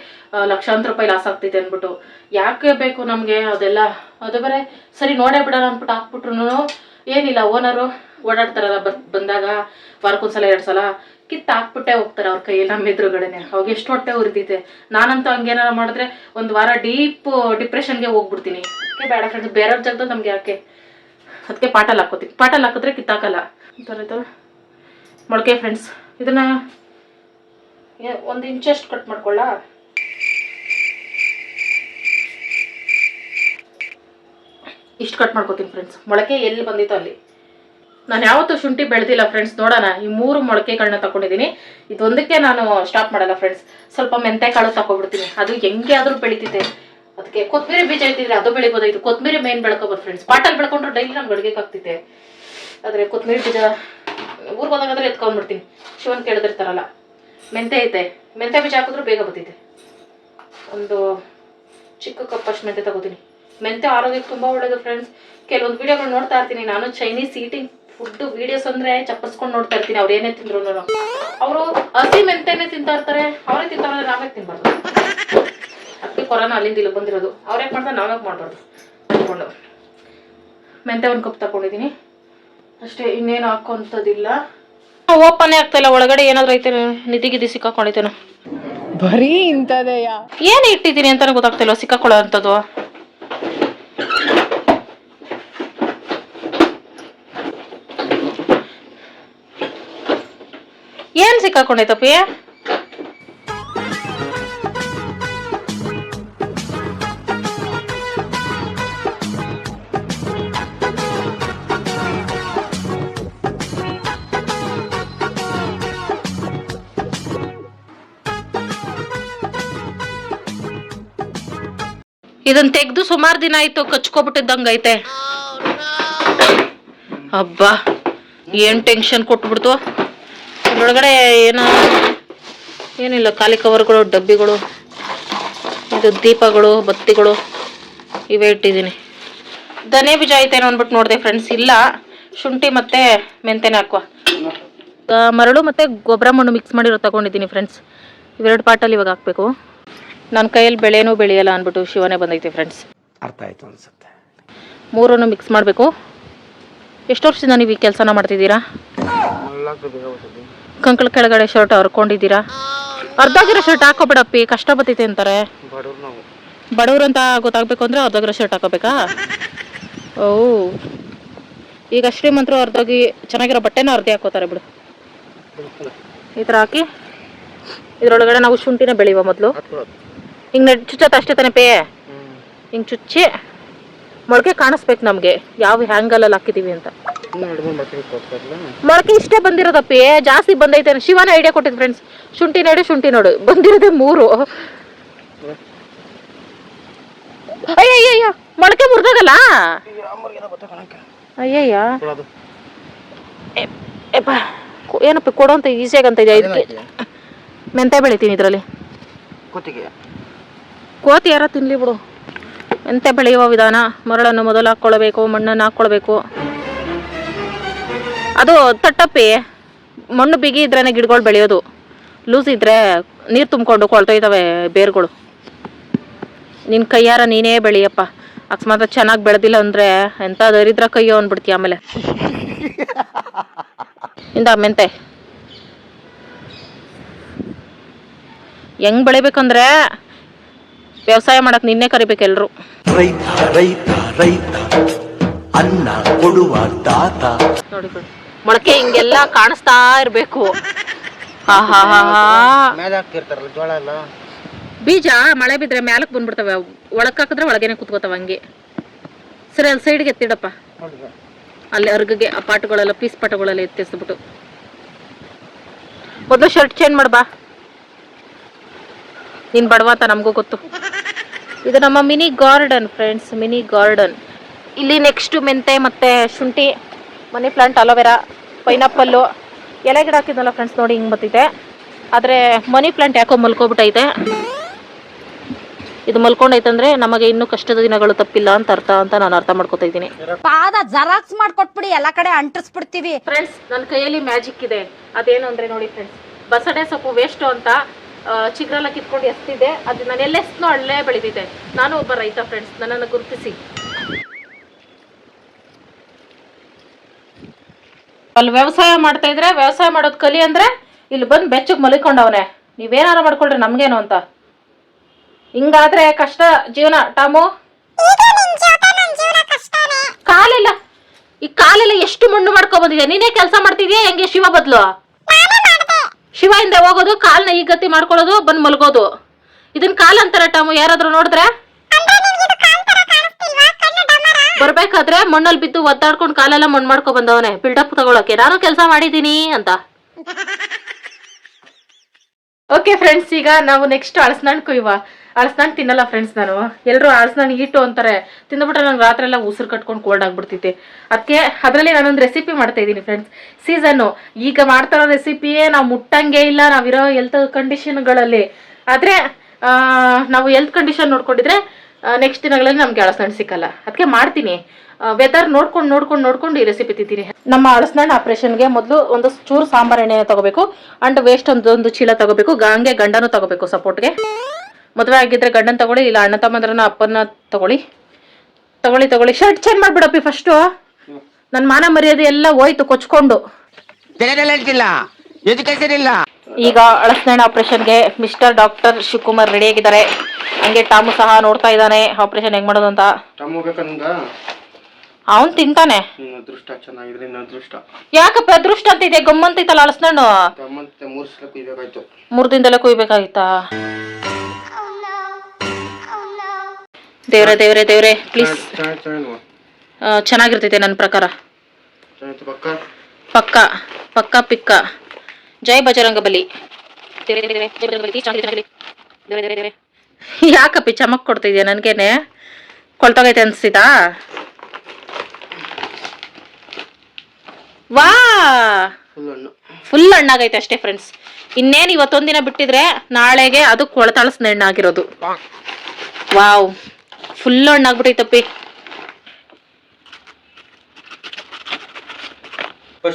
ಲಕ್ಷಾಂತರ ರೂಪಾಯಿ ಲಾಸ್ ಆಗ್ತೈತೆ ಅಂದ್ಬಿಟ್ಟು. ಯಾಕೆ ಬೇಕು ನಮಗೆ ಅದೆಲ್ಲ? ಅದು ಬರೇ ಸರಿ ನೋಡೇ ಬಿಡೋಣ ಅಂದ್ಬಿಟ್ಟು ಹಾಕ್ಬಿಟ್ರು ಏನಿಲ್ಲ ಓನರು ಓಡಾಡ್ತಾರಲ್ಲ, ಬರ್, ಬಂದಾಗ ವಾರಕ್ಕೊಂದ್ಸಲ ಎರಡು ಸಲ ಕಿತ್ತು ಹಾಕ್ಬಿಟ್ಟೆ ಹೋಗ್ತಾರೆ ಅವ್ರ ಕೈಯಲ್ಲಿ ನಮ್ಮ ಎದುರುಗಡೆನೆ. ಅವಾಗ ಎಷ್ಟು ಹೊಟ್ಟೆ ಉರಿತೈತೆ ನಾನಂತೂ ಹಂಗೇನಾರ ಮಾಡಿದ್ರೆ ಒಂದು ವಾರ ಡೀಪ್ ಡಿಪ್ರೆಷನ್ಗೆ ಹೋಗ್ಬಿಡ್ತೀನಿ. ಅದಕ್ಕೆ ಬೇಡ ಫ್ರೆಂಡ್ಸ್ ಬೇರೆಯವ್ರ ಜಾಗದಲ್ಲಿ ನಮ್ಗೆ ಯಾಕೆ? ಅದಕ್ಕೆ ಪಾಟಲ್ಲಿ ಹಾಕೋತೀನಿ. ಪಾಟಲ್ಲಿ ಹಾಕಿದ್ರೆ ಕಿತ್ತಾಕಲ್ಲ ಇದು. ಮೊಳಕೆ ಫ್ರೆಂಡ್ಸ್ ಇದನ್ನ ಒಂದು ಇಂಚಷ್ಟು ಕಟ್ ಮಾಡ್ಕೊಳ್ಳ? ಇಷ್ಟು ಕಟ್ ಮಾಡ್ಕೋತೀನಿ ಫ್ರೆಂಡ್ಸ್ ಮೊಳಕೆ ಎಲ್ಲಿ ಬಂದಿತ್ತು ಅಲ್ಲಿ. ನಾನು ಯಾವತ್ತೂ ಶುಂಠಿ ಬೆಳೆದಿಲ್ಲ ಫ್ರೆಂಡ್ಸ್ ನೋಡೋಣ, ಈ ಮೂರು ಮೊಳಕೆಗಳನ್ನ ತಗೊಂಡಿದ್ದೀನಿ ಇದೊಂದಕ್ಕೆ ನಾನು ಸ್ಟಾಪ್ ಮಾಡಲ್ಲ ಫ್ರೆಂಡ್ಸ್ ಸ್ವಲ್ಪ ಮೆಂತೆ ಕಾಳು ತಗೊಬಿಡ್ತೀನಿ ಅದು ಹೆಂಗೆ ಆದರೂ ಬೆಳೀತಿದ್ದೆ. ಅದಕ್ಕೆ ಕೊತ್ತಂಬರಿ ಬೀಜ ಇದ್ದಿದ್ರೆ ಅದು ಇದು ಕೊತ್ತಂಬರಿ ಮೇನ್ ಬೆಳ್ಕೊಬೋದು ಫ್ರೆಂಡ್ಸ್ ಪಾಟಲ್ಲಿ ಬೆಳ್ಕೊಂಡ್ರೆ ಡೈಲಿ ನಾನು ಅಡುಗೆಗೆ ಆಗ್ತಿದೆ ಆದರೆ ಕೊತ್ತಂಬರಿ ಬೀಜ ಊರಿಗೆ ಹೋದಾಗಾದ್ರೆ ಎತ್ಕೊಂಡ್ಬಿಡ್ತೀನಿ. ಶಿವನ್ ಕೇಳಿದಿರ್ತಾರಲ್ಲ. ಮೆಂತೆ ಐತೆ. ಮೆಂತೆ ಬೀಜ ಹಾಕಿದ್ರು ಬೇಗ ಬರ್ತೈತೆ ಒಂದು ಚಿಕ್ಕ ಕಪ್ಪಷ್ಟು ಮೆಂತೆ ತಗೋತೀನಿ. ಮೆಂತೆ ಆರೋಗ್ಯಕ್ಕೆ ತುಂಬ ಒಳ್ಳೇದು ಫ್ರೆಂಡ್ಸ್ ಕೆಲವೊಂದು ವಿಡಿಯೋಗಳು ನೋಡ್ತಾ ಇರ್ತೀನಿ. ನಾನು ಚೈನೀಸ್ ಈಟಿಂಗ್ ಫುಡ್ ವಿಡಿಯೋಸ್ ಅಂದ್ರೆ ಚಪ್ಪಸ್ಕೊಂಡು ನೋಡ್ತಾ ಇರ್ತೀನಿ. ಅವ್ರು ಏನೇ ತಿಂದ್ರು ಅವರು ಹಸಿ ಮೆಂತೆನೆ ತಿಂತಾ ಇರ್ತಾರೆ. ಅವರೇ ತಿಂತಾರೆ ನಾವೇ ತಿನ್ಬಾರ್ದು? ಅದಕ್ಕೆ ಕೊರೋನಾ ಅಲ್ಲಿಂದ ಇಲ್ಲಿ ಬಂದಿರೋದು. ಅವ್ರೇ ಮಾಡ್ತಾರೆ? ನಾವ್ಯಾಕೆ ಮಾಡಬಾರ್ದು? ಅಂದ್ಕೊಂಡು ಮೆಂತೆ ಒಂದು ಕಪ್ ತಗೊಂಡಿದ್ದೀನಿ ಅಷ್ಟೇ ಇನ್ನೇನು ಹಾಕೋಂಥದ್ದಿಲ್ಲ ಓಪನ್ ಆಗ್ತಾ ಇಲ್ಲ. ಒಳಗಡೆ ಏನಾದ್ರು ಐತೆ ನಿಧಿ ಗಿದಿ ಸಿಕ್ಕಾಕೊಂಡಿದ್ದೇನೆ. ಬರೀ ಇಂಥದೇ ಏನು ಇಟ್ಟಿದ್ದೀನಿ ಅಂತಾನೆ ಗೊತ್ತಾಗ್ತಿಲ್ಲ ಸಿಕ್ಕಾಕೊಳ್ಳೋ ಅಂಥದ್ದು. ಏನ್ ಸಿಕ್ಕಾಕೊಂಡೈತಪ್ಪಿ ಇದನ್ನ ತೆಗ್ದು ಸುಮಾರು ದಿನ ಆಯ್ತು ಕಚ್ಕೊಬಿಟ್ಟಿದ್ದಂಗೈತೆ. ಅಬ್ಬಾ ಏನ್ ಟೆನ್ಷನ್ ಕೊಟ್ಬಿಡ್ತು? ಇದ್ರೊಳಗಡೆ ಏನೋ ಏನಿಲ್ಲ ಖಾಲಿ ಕವರ್ಗಳು ಡಬ್ಬಿಗಳು ಇದು ದೀಪಗಳು ಬತ್ತಿಗಳು ಇವೆ ಇಟ್ಟಿದ್ದೀನಿ. ಧನೆ ಬೀಜ ಐತೇನೋ ಅಂದ್ಬಿಟ್ಟು ನೋಡಿದೆ ಫ್ರೆಂಡ್ಸ್ ಇಲ್ಲ. ಶುಂಠಿ ಮತ್ತೆ ಮೆಂತೆನೆ ಹಾಕುವ. ಮರಳು ಮತ್ತೆ ಗೊಬ್ಬರ ಮಣ್ಣು ಮಿಕ್ಸ್ ಮಾಡಿರೋ ತಗೊಂಡಿದ್ದೀನಿ ಫ್ರೆಂಡ್ಸ್ ಇವೆರಡು ಪಾಟಲ್ಲಿ ಇವಾಗ ಹಾಕ್ಬೇಕು. ನನ್ನ ಕೈಯಲ್ಲಿ ಬೆಳೆನೂ ಬೆಳೆಯಲ್ಲ ಅಂದ್ಬಿಟ್ಟು ಶಿವನೇ ಬಂದೈತೆ ಫ್ರೆಂಡ್ಸ್ ಅರ್ಥ ಆಯ್ತು ಅನ್ಸುತ್ತೆ. ಮೂರನ್ನು ಮಿಕ್ಸ್ ಮಾಡಬೇಕು. ಎಷ್ಟು ವರ್ಷದಿಂದ ನೀವು ಈ ಕೆಲಸನ ಮಾಡ್ತಿದ್ದೀರಾ? ಕಂಕಳ ಕೆಳಗಡೆ ಶರ್ಟ್ ಹರ್ಕೊಂಡಿದ್ದೀರಾ ಅರ್ಧಾಗಿರೋ ಶರ್ಟ್ ಹಾಕೋಬೇಡಪ್ಪಿ ಕಷ್ಟ ಬರ್ತೈತೆ ಅಂತಾರೆ. ಬಡವ್ರು ಅಂತ ಗೊತ್ತಾಗಬೇಕು ಅಂದರೆ ಅರ್ಧಾಗಿರೋ ಶರ್ಟ್ ಹಾಕೋಬೇಕಾ? ಓ ಈಗ ಶ್ರೀಮಂತರು ಅರ್ಧಾಗಿ ಚೆನ್ನಾಗಿರೋ ಬಟ್ಟೆನ ಅರ್ಧ ಹಾಕೋತಾರೆ ಬಿಡು. ಈ ಥರ ಹಾಕಿ ಇದ್ರೊಳಗಡೆ ನಾವು ಶುಂಠಿನ ಬೆಳೆಯುವ ಮೊದಲು. ಹಿಂಗೆ ನೆಟ್ ಚುಚ್ಚತ್ತೆ ಅಷ್ಟೇ ತಾನೇ ಪೇ ಹಿಂಗೆ ಚುಚ್ಚಿ ಮೊಳಕೆ ಕಾಣಿಸ್ಬೇಕು ನಮಗೆ. ಯಾವ ಹ್ಯಾಂಗಲಲ್ಲಿ ಹಾಕಿದೀವಿ ಅಂತ. ಮೊಳಕೆ ಇಷ್ಟೇ ಬಂದಿರೋದಪ್ಪಿ ಜಾಸ್ತಿ ಬಂದೈತೆ ಶಿವನ ಐಡಿಯಾ ಕೊಟ್ಟಿದ್ ಫ್ರೆಂಡ್ಸ್ ಶುಂಠಿ ನೋಡು ಶುಂಠಿ ನೋಡು. ಬಂದಿರೋದೆ ಮೂರು. ಅಯ್ಯಯ್ಯಯ್ಯ ಮೊಳಕೆ ಮುರಿದಾಗಲ್ಲ? ಅಯ್ಯಯ್ಯ. ಏನಪ್ಪ ಕೊಡೋಂತ ಅಂತ ಈಸಿಯಾಗಿ ಅಂತ ಇದೆ ಐದು ಕೆ ಮೆಂತೆ ಬೆಳಿತೀನಿ ಇದರಲ್ಲಿ. ಕೋತಿ ಯಾರ ತಿನ್ಲಿ ಬಿಡು. ಮೆಂತೆ ಬೆಳೆಯುವ ವಿಧಾನ? ಮರಳನ್ನು ಮೊದಲು ಹಾಕ್ಕೊಳ್ಬೇಕು ಮಣ್ಣನ್ನು ಹಾಕ್ಕೊಳ್ಬೇಕು ಅದು ತಟ್ಟಪ್ಪಿ. ಮಣ್ಣು ಬಿಗಿ ಇದ್ರೇ ಗಿಡಗಳು ಬೆಳೆಯೋದು. ಲೂಸ್ ಇದ್ರೆ ನೀರು ತುಂಬಿಕೊಂಡು ಕೊಳ್ತೊಯ್ತವೆ ಬೇರುಗಳು. ನಿನ್ನ ಕೈಯಾರ ನೀನೇ ಬೆಳೆಯಪ್ಪ. ಅಕಸ್ಮಾತ್ ಚೆನ್ನಾಗಿ ಬೆಳೆದಿಲ್ಲ ಅಂದರೆ ಎಂಥ ದರಿದ್ರ ಕೈಯೋ ಅಂದ್ಬಿಡ್ತೀಯ ಆಮೇಲೆ. ಇಂದ ಮೆಂತೆ. ಹೆಂಗ್ ಬೆಳಿಬೇಕಂದ್ರೆ ವ್ಯವಸಾಯ ಮಾಡಕ್ ನಿನ್ನೆ ಕರಿಬೇಕು ಎಲ್ರು. ರೈತ ರೈತ ರೈತ ಅನ್ನ ಕೊಡುವ ದಾತ. ನೋಡಿ ಬಿಡಿ. ಮೊಳಕೆ ಹಿಂಗೆಲ್ಲ ಕಾಣಿಸ್ತಾ ಇರ್ಬೇಕು. ಮೇಲೆ ಹಾಕ್ತಿರ್ತಾರಲ್ಲ ಜೋಳ ಎಲ್ಲ ಬೀಜ ಮಳೆ ಬಿದ್ರೆ ಮ್ಯಾಲಕ್ ಬಂದ್ಬಿಡ್ತಾವ. ಒಳಕ್ ಹಾಕಿದ್ರೆ ಒಳಗೇನೆ ಕುತ್ಕೋತಾವ ಹಂಗೆ. ಸರಿ ಅಲ್ಲಿ ಸೈಡ್ಗೆ ಎತ್ತಿಡಪ್ಪ. ಅಲ್ಲಿ ಅರ್ಗಗೆ ಆ ಪಾಟ್ಗಳೆಲ್ಲ ಪೀಸ್ ಪಾಟ್ಗಳೆಲ್ಲ ಎತ್ತಿಸ್ಬಿಟ್ಟು. ಮೊದಲು ಶರ್ಟ್ ಚೇಂಜ್ ಮಾಡ್ಬಾ ನೀನ್ ಬಡವಾತ ನಮಗೂ ಗೊತ್ತು. ಇದು ನಮ್ಮ mini garden friends mini garden. ಇಲ್ಲಿ ನೆಕ್ಸ್ಟ್ ಮೆಂತೆ ಮತ್ತೆ ಶುಂಠಿ ಮನಿ ಪ್ಲಾಂಟ್ ಅಲೋವೆರಾ ಪೈನಾಪಲ್ಲು ಎಲೆ ಗಿಡ ಹಾಕಿದ್ನಲ್ಲ ಫ್ರೆಂಡ್ಸ್ ನೋಡಿ ಹಿಂಗೆ ಬತ್ತಿದೆ ಆದರೆ ಮನಿ ಪ್ಲಾಂಟ್ ಯಾಕೋ ಮಲ್ಕೋಬಿಟ್ಟೈತೆ. ಇದು ಮಲ್ಕೊಂಡೈತಂದ್ರೆ ನಮಗೆ ಇನ್ನೂ ಕಷ್ಟದ ದಿನಗಳು ತಪ್ಪಿಲ್ಲ ಅಂತ ಅರ್ಥ ಅಂತ ನಾನು ಅರ್ಥ ಮಾಡ್ಕೊತಾ ಇದ್ದೀನಿ. ಪಾದ ಜರಾಕ್ಸ್ ಮಾಡ್ಕೊಟ್ಬಿಡಿ ಎಲ್ಲ ಕಡೆ ಅಂಟಿಸ್ಬಿಡ್ತೀವಿ. ಫ್ರೆಂಡ್ಸ್ ನನ್ನ ಕೈಯಲ್ಲಿ ಮ್ಯಾಜಿಕ್ ಇದೆ. ಅದೇನು ಅಂದ್ರೆ ನೋಡಿ ಫ್ರೆಂಡ್ಸ್ ಬಸಳೆ ಸೊಪ್ಪು ವೇಸ್ಟ್ ಅಂತ ಚಿಗ್ರೆಲ್ಲ ಕಿತ್ಕೊಂಡು ಎಸ್ತಿದೆ ಅದು ನಾನು ಎಲ್ಲೆಸ್ನೋ ಅಲ್ಲೇ ಬೆಳೆದಿದೆ. ನಾನು ಒಬ್ಬ ರೈತ ಫ್ರೆಂಡ್ಸ್ ನನ್ನನ್ನು ಗುರುತಿಸಿ. ಅಲ್ಲಿ ವ್ಯವಸಾಯ ಮಾಡ್ತಾ ಇದ್ರೆ ವ್ಯವಸಾಯ ಮಾಡೋದು ಕಲಿ ಅಂದ್ರೆ ಇಲ್ಲಿ ಬಂದು ಬೆಚ್ಚಗೆ ಮಲಿಕೊಂಡವನೆ. ನೀವೇನಾರ ಮಾಡ್ಕೊಳ್ರಿ ನಮ್ಗೇನು ಅಂತ. ಹಿಂಗಾದ್ರೆ ಕಷ್ಟ ಜೀವನ ಟಾಮು? ಕಾಲಿಲ್ಲ ಈ ಕಾಲಿಲ್ಲ ಎಷ್ಟು ಮಣ್ಣು ಮಾಡ್ಕೊ ಬಂದಿದೆ ನೀನೇ ಕೆಲಸ ಮಾಡ್ತಿದ್ಯಾ? ಹೆಂಗೆ ಶಿವ ಬದ್ಲು? ಶಿವ ಇಂದ ಹೋಗೋದು ಕಾಲ್ನ ಈ ಗತಿ ಮಾಡ್ಕೊಳ್ಳೋದು ಬಂದು ಮಲಗೋದು. ಇದನ್ ಕಾಲ್ ಅಂತಾರ ಟಾಮು ಯಾರಾದ್ರೂ ನೋಡಿದ್ರೆ? ಬರ್ಬೇಕಾದ್ರೆ ಮಣ್ಣಲ್ಲಿ ಬಿದ್ದು ಒದ್ದಾಡ್ಕೊಂಡು ಕಾಲೆಲ್ಲ ಮಣ್ಣು ಮಾಡ್ಕೊ ಬಂದವನೆ. ಬಿಲ್ಡಪ್ ತಗೊಳಕ್ಕೆ. ನಾನು ಕೆಲಸ ಮಾಡಿದ್ದೀನಿ ಅಂತ. ಓಕೆ ಫ್ರೆಂಡ್ಸ್ ಈಗ ನಾವು ನೆಕ್ಸ್ಟ್ ಅಳಸ್ನಾಣ್ ಕುಯ್ಯುವ ಅಳಸ್ನಾಣ್ ತಿನ್ನಲ್ಲ ಫ್ರೆಂಡ್ಸ್ ನಾನು. ಎಲ್ಲರೂ ಅಳಸ್ನಾಣ್ ಹಿಟ್ಟು ಅಂತಾರೆ. ತಿಂದ್ಬಿಟ್ರೆ ನಾನು ರಾತ್ರಿ ಎಲ್ಲ ಉಸಿರು ಕಟ್ಕೊಂಡು ಕೋಲ್ಡ್ ಆಗ್ಬಿಡ್ತೈತೆ ಅದಕ್ಕೆ ಅದರಲ್ಲಿ ನಾನೊಂದು ರೆಸಿಪಿ ಮಾಡ್ತಾ ಇದ್ದೀನಿ ಫ್ರೆಂಡ್ಸ್ ಸೀಸನ್ನು ಈಗ ಮಾಡ್ತಾರೋ ರೆಸಿಪಿಯೇ ನಾವು ಮುಟ್ಟಂಗೆ ಇಲ್ಲ. ನಾವಿರೋ ಹೆಲ್ತ್ ಕಂಡೀಷನ್ಗಳಲ್ಲಿ ಆದರೆ ನಾವು ಹೆಲ್ತ್ ಕಂಡೀಷನ್ ನೋಡ್ಕೊಂಡಿದ್ರೆ ನೆಕ್ಸ್ಟ್ ದಿನಗಳಲ್ಲಿ ನಮಗೆ ಅಳಸಣ್ಣ ಸಿಕ್ಕಲ್ಲ. ಅದಕ್ಕೆ ಮಾಡ್ತೀನಿ. ವೆದರ್ ನೋಡ್ಕೊಂಡು ನೋಡ್ಕೊಂಡು ನೋಡ್ಕೊಂಡು ಈ ರೆಸಿಪಿ ತಿಂತೀನಿ. ನಮ್ಮ ಅಳಸಣ್ಣ ಆಪ್ರೇಷನ್ಗೆ ಮೊದಲು ಒಂದು ಚೂರು ಸಾಂಬಾರ್ ಎಣ್ಣೆ ತಗೋಬೇಕು. ಅಂಡ್ ವೇಸ್ಟ್ ಒಂದೊಂದು ಒಂದು ಚೀಲ ತಗೋಬೇಕು. ಗಂಗೆ ಗಂಡನೂ ತಗೋಬೇಕು ಸಪೋರ್ಟ್ಗೆ ಮದುವೆ ಆಗಿದ್ರೆ ಗಂಡನ ತಗೊಳ್ಳಿ ಇಲ್ಲ ಅಣ್ಣ ತಮ್ಮಂದ್ರನ್ನ ಅಪ್ಪನ ತಗೊಳ್ಳಿ. ತಗೊಳ್ಳಿ ತಗೊಳ್ಳಿ. ಶರ್ಟ್ ಚೇಂಜ್ ಮಾಡ್ಬಿಡಪ್ಪಿ ಫಸ್ಟು ನನ್ನ ಮಾನ ಮರ್ಯಾದೆ ಎಲ್ಲ ಹೋಯ್ತು ಕೊಚ್ಕೊಂಡು. ಇಲ್ಲ ಎಜುಕೇಶನ್ ಇಲ್ಲ. ಈಗ ಅಳಸ್ನಾಣ ಆಪರೇಷನ್ಗೆ ಮಿಸ್ಟರ್ ಡಾಕ್ಟರ್ ಶಿವಕುಮಾರ್ ರೆಡಿ ಆಗಿದ್ದಾರೆ. ಹಂಗೆ ಟಾಮು ಸಹ ನೋಡ್ತಾ ಇದ್ದಾನೆ ಆಪರೇಷನ್ ಹೆಂಗ್ ಮಾಡೋದು ಅಂತ. ಅವನ್ ತಿಂತಾನೆ. ನಿನ್ನ ಅದೃಷ್ಟ ಅಂತ ಯಾಕಪ್ಪ ಅಂತಿದೆ? ಗಮ್ಮಂತೈತಲ್ಲ ಅಳಸ್ನಣ್ಣು. ಮೂರ್ ದಿನದಲ್ಲೇ ಕುಯ್ಬೇಕಾಗಿತ್ತಾ ದೇವ್ರೆ ದೇವ್ರೆ ದೇವ್ರೆ ಪ್ಲೀಸ್ ಚೆನ್ನಾಗಿ ಚೆನ್ನಾಗಿ ಚೆನ್ನಾಗಿರ್ತೈತೆ ನನ್ನ ಪ್ರಕಾರ. ಪಕ್ಕಾ? ಪಕ್ಕ ಪಕ್ಕ ಜೈ ಬಜರಂಗ ಬಲಿ. ಯಾಕಪ್ಪಿ ಚಮಕ್ ಕೊಡ್ತಿದ್ಯಾ ನನ್ಗೇನೆ? ಕೊಳ್ತೋಗೈತೆ ಅನ್ಸಿತಾ ವಾ! ಫುಲ್ ಹಣ್ಣಾಗೈತೆ ಅಷ್ಟೇ ಫ್ರೆಂಡ್ಸ್ ಇನ್ನೇನು ಇವತ್ತೊಂದಿನ ಬಿಟ್ಟಿದ್ರೆ ನಾಳೆಗೆ ಅದು ಕೊಳತಾಳಸ್ನ ಹಣ್ಣಾಗಿರೋದು. ವಾವ್. ಫುಲ್ ಹಣ್ಣಾಗ್ಬಿಟ್ಟೈತಪ್ಪಿ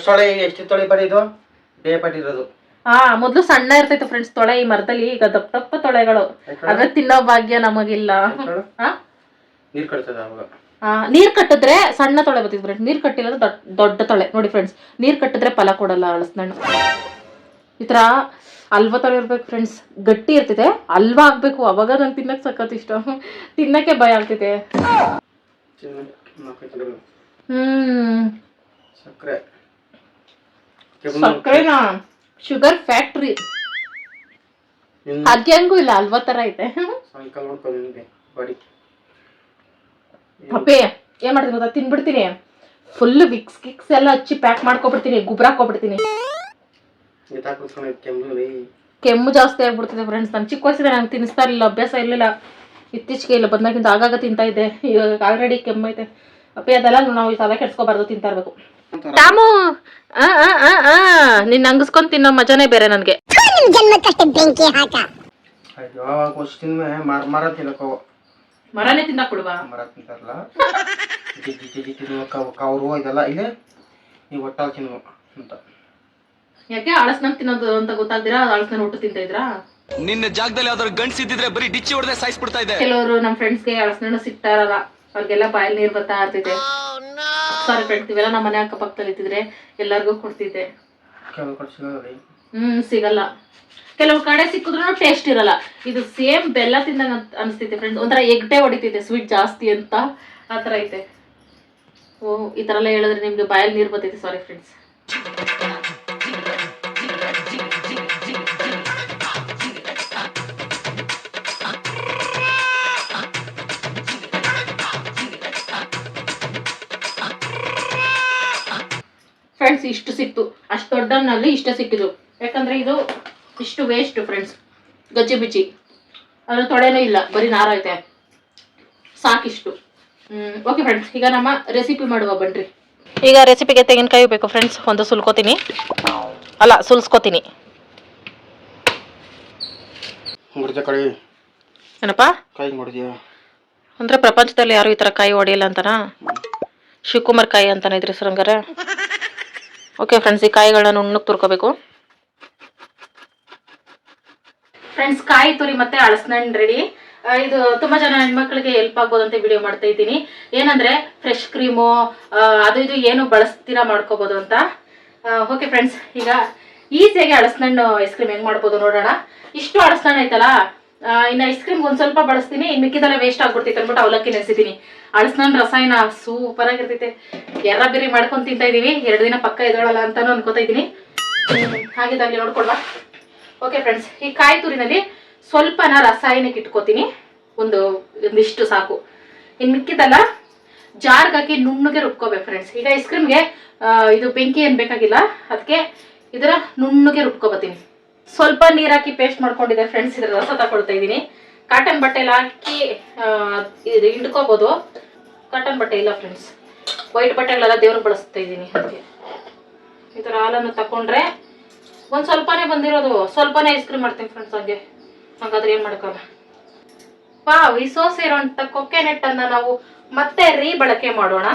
ತೊಳೆ ಎಷ್ಟು ತೊಳೆ ಪಡಿದು ಬೇ ಪಟ್ಟಿರೋದು ಹಾ ಮೊದ್ಲು ಸಣ್ಣ ಇರ್ತೈತೆ ಫ್ರೆಂಡ್ಸ್ ತೊಳೆ ಈ ಮರದಲ್ಲಿ ಈಗ ದಪ್ಪ ದಪ್ಪ ತೊಳೆಗಳು. ಅದ್ರ ತಿನ್ನೋ ಭಾಗ್ಯ ನಮಗಿಲ್ಲ. ಹಾ? ನೀರ್ ಕಟ್ತದ ಅವಾಗ. ಆ, ನೀರ್ ಕಟ್ಟಿದ್ರೆ ಸಣ್ಣ ತೊಳೆ ಬರ್ತಿದ್ ಫ್ರೆಂಡ್ಸ್ ನೀರ್ ಕಟ್ಟಿಲ್ಲ ದೊಡ್ಡ ದೊಡ್ಡ ತೊಳೆ. ನೋಡಿ ಫ್ರೆಂಡ್ಸ್ ನೀರ್ ಕಟ್ಟಿದ್ರೆ ಫಲ ಕೊಡಲ್ಲ ಅಳಸ್ನಣ್ಣು ಈ ತರ ಅಲ್ವಾ ಥರ ಇರ್ಬೇಕು ಫ್ರೆಂಡ್ಸ್ ಗಟ್ಟಿ ಇರ್ತಿದೆ. ಅಲ್ವಾ ಆಗಬೇಕು. ಅವಾಗ ನಂಗೆ ತಿನ್ನಕ್ಕೆ ಸಖತ್ ಇಷ್ಟ. ತಿನ್ನಕ್ಕೆ ಭಯ ಆಗ್ತಿದೆ. ಹ್ಮ್. ಸಕ್ಕರೆ ಸಕ್ಕರೆನಾ ಶುಗರ್ ಫ್ಯಾಕ್ಟ್ರಿ ಅದ್ಯಂಗೂ ಇಲ್ಲ ಅಲ್ವಾ ಥರ ಐತೆ ಅಪ್ಪೇ ಏನ್ ಮಾಡ್ತೀನಿ ಗೊತ್ತಾ? ತಿನ್ಬಿಡ್ತೀನಿ. ಫುಲ್ ವಿಕ್ಸ್ ಕಿಕ್ಸ್ ಎಲ್ಲ ಹಚ್ಚಿ ಪ್ಯಾಕ್ ಮಾಡ್ಕೊಬಿಡ್ತೀನಿ. ಗುಬ್ರ ಹಾಕೊಬಿಡ್ತೀನಿ ಈತ ಕುತ್ಕೊಂಡು ಕೆಮ್ಮು ಜಾಸ್ತಿ ಆಗ್ಬಿಡ್ತಿದೆ ಫ್ರೆಂಡ್ಸ್ ನಾನು ಚಿಕ್ಕ ವಯಸ್ಸಿದೆ ನಂಗೆ ತಿನ್ನಿಸ್ತಾ ಇರಲಿಲ್ಲ ಅಭ್ಯಾಸ ಇರಲಿಲ್ಲ. ಇತ್ತೀಚೆಗೆ ಇಲ್ಲ ಬಂದಾಗಿಂದ ಆಗಾಗ ತಿಂತಾ ಇದ್ದೆ. ಇವಾಗ ಆಲ್ರೆಡಿ ಕೆಮ್ಮೈತೆ ಅಪ್ಪೆ ಅದೆಲ್ಲ ನಾವು ಈ ಸಲ ಕೆಡ್ಸ್ಕೊಬಾರ್ದು ತಿಂತಾ ಇರ್ಬೇಕು. ರಾಮು ಆ ಆ ಆ ಆ ನಿನ್ನ ಅಂಗಿಸ್ಕೊಂಡ್ ತಿನ್ನೋ ಮಜಾನೇ ಬೇರೆ ನನಗೆ. ಮರನೇ ತಿನ್ನಕ್ ಬಿಡುವ ಮರ ತಿಂತಾರಲ್ಲ? ಜಿಜ್ಜಿ ಜಿಜ್ಜಿ ತಿನ್ನುವ ಕವ್ ಕವರು ಇದೆಲ್ಲ. ಇದೆ ನೀವು ಒಟ್ಟಾಲ್ ತಿನ್ನುವ ಅಂತ. ಯಾಕೆ ಅಳಸ್ನಂಗ್ ತಿನ್ನೋದು ಅಂತ ಗೊತ್ತಾಗ್ದಿರಾ? ಅಳಸ್ನ ಊಟ ತಿಂತ ಇದ್ರಾ? ನಿನ್ನ ಜಾಗದಲ್ಲಿ ಯಾವ್ದಾದ್ರು ಇದ್ದಿದ್ರೆ ಬರೀ ಡಿಚ್ಚಿ ಹೊಡೆದೇ ಸಾಯಿಸ್ಬಿಡ್ತಾ ಇದೆ ಕೆಲವರು ನಮ್ಮ ಫ್ರೆಂಡ್ಸ್ಗೆ ಅಳಸ್ನ ಸಿಗ್ತಾ ಇರಲ್ಲ. ಅವ್ರಿಗೆಲ್ಲ ಬಾಯಲ್ಲಿ ನೀರ್ ಬರ್ತಾ ಇರ್ತಿದೆ. ಸಾರಿ ಫ್ರೆಂಡ್ಸ್ ಇವೆಲ್ಲ ನಮ್ಮ ಮನೆ ಅಕ್ಕಪಕ್ಕದಲ್ಲಿ ಇದ್ದಿದ್ರೆ ಎಲ್ಲರಿಗೂ ಕೊಡ್ತಿದ್ದೆ. ಹ್ಮ್ ಸಿಗಲ್ಲ. ಕೆಲವು ಕಡೆ ಸಿಕ್ಕಿದ್ರು ಟೇಸ್ಟ್ ಇರಲ್ಲ. ಇದು ಸೇಮ್ ಬೆಲ್ಲ ತಿಂದಂಗ ಅನಿಸ್ತೈತೆ ಫ್ರೆಂಡ್ಸ್ ಒಂಥರ ಎಗ್ಡೆ ಹೊಡಿತೈತೆ ಸ್ವೀಟ್ ಜಾಸ್ತಿ ಅಂತ. ಆ ಥರ ಐತೆ. ಓ ಈ ಥರ ಎಲ್ಲ ಹೇಳಿದ್ರೆ ನಿಮ್ಗೆ ಬಾಯಲ್ಲಿ ನೀರು ಬರ್ತೈತೆ ಸಾರಿ ಫ್ರೆಂಡ್ಸ್ ಫ್ರೆಂಡ್ಸ್ ಇಷ್ಟು ಸಿಕ್ತು. ಅಷ್ಟು ದೊಡ್ಡನಲ್ಲಿ ಇಷ್ಟ ಸಿಕ್ಕಿದ್ರು ಯಾಕಂದ್ರೆ ಇದು ಇಷ್ಟು ವೇಸ್ಟ್ ಫ್ರೆಂಡ್ಸ್ ಗಜ್ಜಿ ಬಿಚ್ಚಿ ಅದ್ರ ತೊಡೆನೂ ಇಲ್ಲ. ಬರೀ ನಾರ ಐತೆ. ಸಾಕಿಷ್ಟು. ಹ್ಮ್ ಓಕೆ ಫ್ರೆಂಡ್ಸ್ ಈಗ ನಮ್ಮ ರೆಸಿಪಿ ಮಾಡುವ ಬನ್ರಿ. ಈಗ ರೆಸಿಪಿಗೆ ತೆಂಗಿನಕಾಯಿ ಬೇಕು ಫ್ರೆಂಡ್ಸ್ ಒಂದು ಸುಲ್ಕೋತೀನಿ. ಅಲ್ಲ ಸುಲ್ಸ್ಕೋತೀನಿ. ಏನಪ್ಪ? ಅಂದ್ರೆ ಪ್ರಪಂಚದಲ್ಲಿ ಯಾರು ಈ ತರ ಕಾಯಿ ಹೊಡೆಯಲ್ಲ ಅಂತನಾ? ಶಿವಕುಮಾರ್ ಕಾಯಿ ಅಂತಾನೆ ಇದ್ರಿ ಸರ್ ಹಂಗಾರೆ ಓಕೆ ಫ್ರೆಂಡ್ಸ್ ಈ ಕಾಯಿಗಳನ್ನ ಉಣ್ಣಕ್ಕೆ ತುರ್ಕೋಬೇಕು. ಫ್ರೆಂಡ್ಸ್ ಕಾಯಿ ತುರಿ ಮತ್ತೆ ಅಳಸನಣ್ಣು ರೆಡಿ ಇದು ತುಂಬಾ ಜನ ಹೆಣ್ಮಕ್ಳಿಗೆ ಹೆಲ್ಪ್ ಆಗ್ಬೋದು ಅಂತ ವಿಡಿಯೋ ಮಾಡ್ತಾ ಇದ್ದೀನಿ. ಏನಂದ್ರೆ ಫ್ರೆಶ್ ಕ್ರೀಮು ಅದು ಇದು ಏನು ಬಳಸ್ತೀರಾ ಮಾಡ್ಕೋಬಹುದು ಅಂತ. ಓಕೆ ಫ್ರೆಂಡ್ಸ್ ಈಗ ಈಸಿಯಾಗಿ ಅಳಸನಣ್ಣು ಐಸ್ ಕ್ರೀಮ್ ಹೆಂಗ್ ಮಾಡ್ಬೋದು ನೋಡೋಣ. ಇಷ್ಟು ಅಳಸನಣ್ಣು ಐತಲ್ಲ ಇನ್ನು ಐಸ್ ಕ್ರೀಮ್ ಒಂದು ಸ್ವಲ್ಪ ಬಳಸ್ತೀನಿ. ಇನ್ನು ಮಿಕ್ಕಿದೆಲ್ಲ ವೇಸ್ಟ್ ಆಗ್ಬಿಡ್ತೈತೆ ಅಂದ್ಬಿಟ್ಟು ಅವಲಕ್ಕಿ ನೆನೆಸಿದ್ದೀನಿ. ಅಳಸನಣ್ಣು ರಸಾಯನ ಸೂಪರ್ ಆಗಿರ್ತೈತೆ. ಎರ ಬಿರಿ ಮಾಡ್ಕೊಂಡು ತಿಂತಾ ಇದೀವಿ. ಎರಡು ದಿನ ಪಕ್ಕ ಇದ್ದಾಳಲ್ಲ ಅಂತಾನು ಅನ್ಕೋತಾ ಇದ್ದೀನಿ ಹಾಗಿದ್ದಾಗಲಿ ನೋಡ್ಕೊಳ್ವಾ. ಓಕೆ ಫ್ರೆಂಡ್ಸ್ ಈ ಕಾಯಿ ತುರಿನಲ್ಲಿ ಸ್ವಲ್ಪನ ರಸಾಯನಕ್ಕೆ ಇಟ್ಕೋತೀನಿ. ಒಂದು, ಒಂದಿಷ್ಟು ಸಾಕು. ಇನ್ನು ಮಿಕ್ಕಿದಲ್ಲ ಜಾರ್ಗೆ ಹಾಕಿ ನುಣ್ಣಗೆ ರುಬ್ಕೋಬೇಕು ಫ್ರೆಂಡ್ಸ್ ಈಗ ಐಸ್ ಕ್ರೀಮ್ಗೆ ಇದು ಬೆಂಕಿ ಏನು ಬೇಕಾಗಿಲ್ಲ. ಅದಕ್ಕೆ ಇದರ ನುಣ್ಣಗೆ ರುಬ್ಕೊಬತ್ತೀನಿ. ಸ್ವಲ್ಪ ನೀರ್ ಹಾಕಿ ಪೇಸ್ಟ್ ಮಾಡ್ಕೊಂಡಿದ್ದೆ ಫ್ರೆಂಡ್ಸ್ ಇದ್ರ ರಸ ತಗೊಳ್ತಾ ಇದ್ದೀನಿ. ಕಾಟನ್ ಬಟ್ಟೆಲಿ ಹಾಕಿ ಇದು ಹಿಂಡ್ಕೋಬೋದು. ಕಾಟನ್ ಬಟ್ಟೆ ಇಲ್ಲ ಫ್ರೆಂಡ್ಸ್ ವೈಟ್ ಬಟ್ಟೆಗಳೆಲ್ಲ ದೇವ್ರಿಗೆ ಬಳಸ್ತಾ ಇದ್ದೀನಿ ಅದಕ್ಕೆ. ಈ ಥರ ಹಾಲನ್ನು ತಕೊಂಡ್ರೆ ಒಂದ್ ಸ್ವಲ್ಪನೇ ಬಂದಿರೋದು. ಸ್ವಲ್ಪನೇ ಐಸ್ ಕ್ರೀಮ್ ಮಾಡ್ತೀನಿ ಫ್ರೆಂಡ್ಸ್ ಹಂಗೆ. ಹಾಗಾದ್ರೆ ಏನ್ ಮಾಡಕ್ಕಲ್ಲ ವಾವ್ ಈ ಸೋಸ್ ಇರೋಂಥ ಕೊಕ್ಕೆನೆಟ್ ಅನ್ನ ನಾವು ಮತ್ತೆ ರೀ ಬಳಕೆ ಮಾಡೋಣ.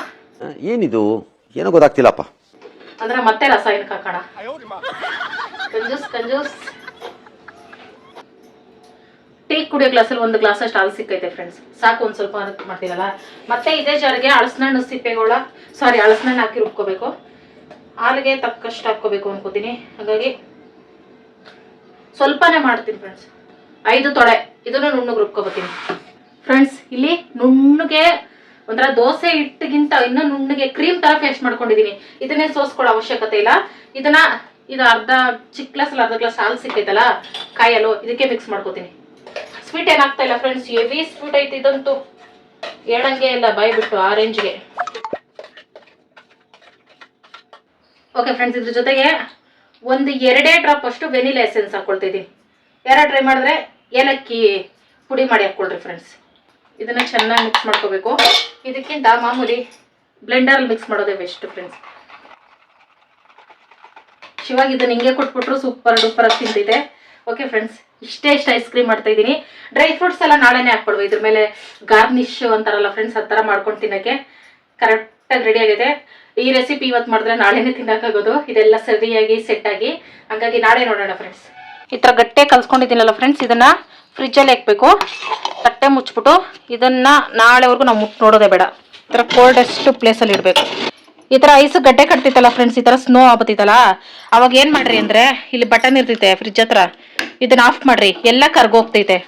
ಏನಿದು? ಏನೋ ಗೊತ್ತಾಗ್ತಿಲ್ಲಪ್ಪ. ಅಂದ್ರೆ ಮತ್ತೆ ರಾಸಾಯನಿಕ ಹಾಕೋಣ. ಕಂಜೂಸ್ ಕಂಜೂಸ್. ಟೀ ಕುಡಿಯೋ ಗ್ಲಾಸಲ್ಲಿ ಒಂದು ಗ್ಲಾಸ್ ಅಷ್ಟು ಹಾಲು ಸಿಕ್ಕೈತೆ ಫ್ರೆಂಡ್ಸ್ ಸಾಕು, ಒಂದು ಸ್ವಲ್ಪ ಮಾಡ್ತೀರಲ್ಲ ಮತ್ತೆ ಇದೇ ಜಾರಿಗೆ ಅಳಸನಣ್ಣು ಸಿಪ್ಪೆಗಳ ಸಾರಿ ಅಳಸನಣ್ಣು ಹಾಕಿ ರುಬ್ಕೋಬೇಕು. ಹಾಲಿಗೆ ತಕ್ಕಷ್ಟು ಹಾಕ್ಕೋಬೇಕು ಅನ್ಕೋತೀನಿ. ಹಾಗಾಗಿ ಸ್ವಲ್ಪನೇ ಮಾಡ್ತೀನಿ ಫ್ರೆಂಡ್ಸ್ ಐದು ತೊಡೆ, ಇದನ್ನು ನುಣ್ಣಗೆ ರುಬ್ಕೋಬತ್ತೀನಿ. ಫ್ರೆಂಡ್ಸ್ ಇಲ್ಲಿ ನುಣ್ಣಗೆ ಒಂಥರ ದೋಸೆ ಹಿಟ್ಟಿಗಿಂತ ಇನ್ನೂ ನುಣ್ಣಗೆ ಕ್ರೀಮ್ ತರ ಫೇಸ್ಟ್ ಮಾಡ್ಕೊಂಡಿದೀನಿ ಇದನ್ನೇ ಸೋಸ್ಕೊಳ್ಳೋ ಅವಶ್ಯಕತೆ ಇಲ್ಲ. ಇದನ್ನ ಇದು ಅರ್ಧ ಚಿಕ್ಕ ಗ್ಲಾಸ್ ಅರ್ಧ ಗ್ಲಾಸ್ ಹಾಲು ಸಿಕ್ಕೈತಲ್ಲ ಕಾಯಲು, ಇದಕ್ಕೆ ಮಿಕ್ಸ್ ಮಾಡ್ಕೋತೀನಿ. ಸ್ವೀಟ್ ಏನಾಗ್ತಾ ಇಲ್ಲ ಫ್ರೆಂಡ್ಸ್ ಹೆವಿ ಸ್ವೀಟ್ ಐತಿ ಇದಂತೂ. ಹೇಳಂಗೆ ಇಲ್ಲ ಬಾಯಿ ಬಿಟ್ಟು ಆರೆಂಜ್ಗೆ ಓಕೆ ಫ್ರೆಂಡ್ಸ್ ಇದ್ರ ಜೊತೆಗೆ ಒಂದು ಎರಡೇ ಡ್ರಾಪ್ ಅಷ್ಟು ವೆನಿಲಾ ಎಸೆನ್ಸ್ ಹಾಕೊಳ್ತಿದ್ದೀನಿ. ಯಾರು ಟ್ರೈ ಮಾಡಿದ್ರೆ ಏಲಕ್ಕಿ ಪುಡಿ ಮಾಡಿ ಹಾಕ್ಕೊಳ್ರಿ ಫ್ರೆಂಡ್ಸ್ ಇದನ್ನ ಚೆನ್ನಾಗಿ ಮಿಕ್ಸ್ ಮಾಡ್ಕೋಬೇಕು. ಇದಕ್ಕಿಂತ ಮಾಮೂಲಿ ಬ್ಲೆಂಡರಲ್ಲಿ ಮಿಕ್ಸ್ ಮಾಡೋದೇ ಬೆಸ್ಟ್ ಫ್ರೆಂಡ್ಸ್ ಶಿವಾಗ ಇದನ್ನ ಹಿಂಗೆ ಕೊಟ್ಬಿಟ್ರು ಸೂಪರ್ ಡೂಪರ್ ಆಗಿ ತಿಂತಿದೆ. ಓಕೆ ಫ್ರೆಂಡ್ಸ್ ಇಷ್ಟೇ ಇಷ್ಟ ಐಸ್ ಕ್ರೀಮ್ ಮಾಡ್ತಾ ಇದ್ದೀನಿ. ಡ್ರೈ ಫ್ರೂಟ್ಸ್ ಎಲ್ಲ ನಾಳೆನೇ ಹಾಕ್ಕೊಡ್ವು ಇದ್ರ ಮೇಲೆ ಗಾರ್ನಿಶ್ ಅಂತಾರಲ್ಲ ಫ್ರೆಂಡ್ಸ್ ಆ ಥರ ಮಾಡ್ಕೊಂಡು ತಿನ್ನೋಕ್ಕೆ ಕರೆಕ್ಟಾಗಿ ರೆಡಿ ಆಗಿದೆ. ಈ ರೆಸಿಪಿ ಇವತ್ತು ಮಾಡಿದ್ರೆ ನಾಳೆನೇ ತಿನ್ನೋಕ್ಕಾಗೋದು. ಇದೆಲ್ಲ ಸರಿಯಾಗಿ ಸೆಟ್ ಆಗಿ. ಹಾಗಾಗಿ ನಾಳೆ ನೋಡೋಣ ಫ್ರೆಂಡ್ಸ್ ಈ ಥರ ಗಟ್ಟೆ ಕಲ್ಸ್ಕೊಂಡಿದ್ದೀನಲ್ಲ ಫ್ರೆಂಡ್ಸ್ ಇದನ್ನ ಫ್ರಿಜ್ಜಲ್ಲಿ ಹಾಕ್ಬೇಕು. ತಟ್ಟೆ ಮುಚ್ಬಿಟ್ಟು ಇದನ್ನ ನಾಳೆವರೆಗೂ ನಾವು ಮುಟ್ಟು ನೋಡೋದೇ ಬೇಡ. ಈ ಥರ ಕೋಲ್ಡೆಸ್ಟ್ ಪ್ಲೇಸಲ್ಲಿ ಇಡಬೇಕು. ಈ ತರ ಐಸ್ ಗಡ್ಡೆ ಕಟ್ತಿತ್ತಲ್ಲ ಫ್ರೆಂಡ್ಸ್ ಈ ತರ ಸ್ನೋ ಆಗ್ಬತ್ತಿತ್ತಲ್ಲ ಅವಾಗ ಏನು ಮಾಡ್ರಿ ಅಂದ್ರೆ, ಇಲ್ಲಿ ಬಟನ್ ಇರ್ತೈತೆ ಫ್ರಿಜ್ ಹತ್ರ, ಇದನ್ನ ಆಫ್ ಮಾಡ್ರಿ, ಎಲ್ಲ ಕರ್ಗೋಗ್ತೈತೆ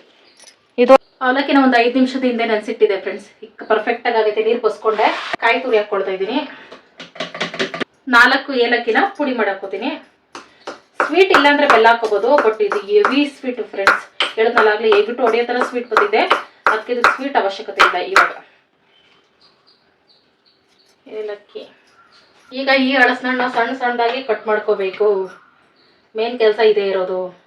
ಇದು ಅವಲಕ್ಕಿನ ಒಂದು ಐದು ನಿಮಿಷದ ಹಿಂದೆ ನೆನ್ಸಿಟ್ಟಿದೆ ಫ್ರೆಂಡ್ಸ್ ಪರ್ಫೆಕ್ಟ್ ಆಗಿ ಆಗೈತೆ, ನೀರು ಬಸ್ಕೊಂಡೆ, ಕಾಯಿ ತುರಿ ಹಾಕೊಳ್ತಾ ಇದ್ದೀನಿ. ನಾಲ್ಕು ಏಲಕ್ಕಿನ ಪುಡಿ ಮಾಡಾಕೋತೀನಿ ಸ್ವೀಟ್ ಇಲ್ಲಾಂದ್ರೆ ಬೆಲ್ಲ ಹಾಕೋಬಹುದು ಬಟ್ ಇದು ಹೆವಿ ಸ್ವೀಟ್ ಫ್ರೆಂಡ್ಸ್ ಹೇಳದ್ನಲ್ಲಾಗ್ಲಿ ಎಗ್ಬಿಟ್ಟು ಹೊಡೆಯೋ ತರ ಸ್ವೀಟ್ ಬಂದಿದೆ. ಅದಕ್ಕೆ ಇದು ಸ್ವೀಟ್ ಅವಶ್ಯಕತೆ ಇಲ್ಲ ಇವಾಗ. ಏಲಕ್ಕಿ. ಈಗ ಈ ಹಳಸನ್ನ ಸಣ್ಣ ಸಣ್ಣದಾಗಿ ಕಟ್ ಮಾಡ್ಕೋಬೇಕು. ಮೇನ್ ಕೆಲಸ ಇದೇ ಇರೋದು.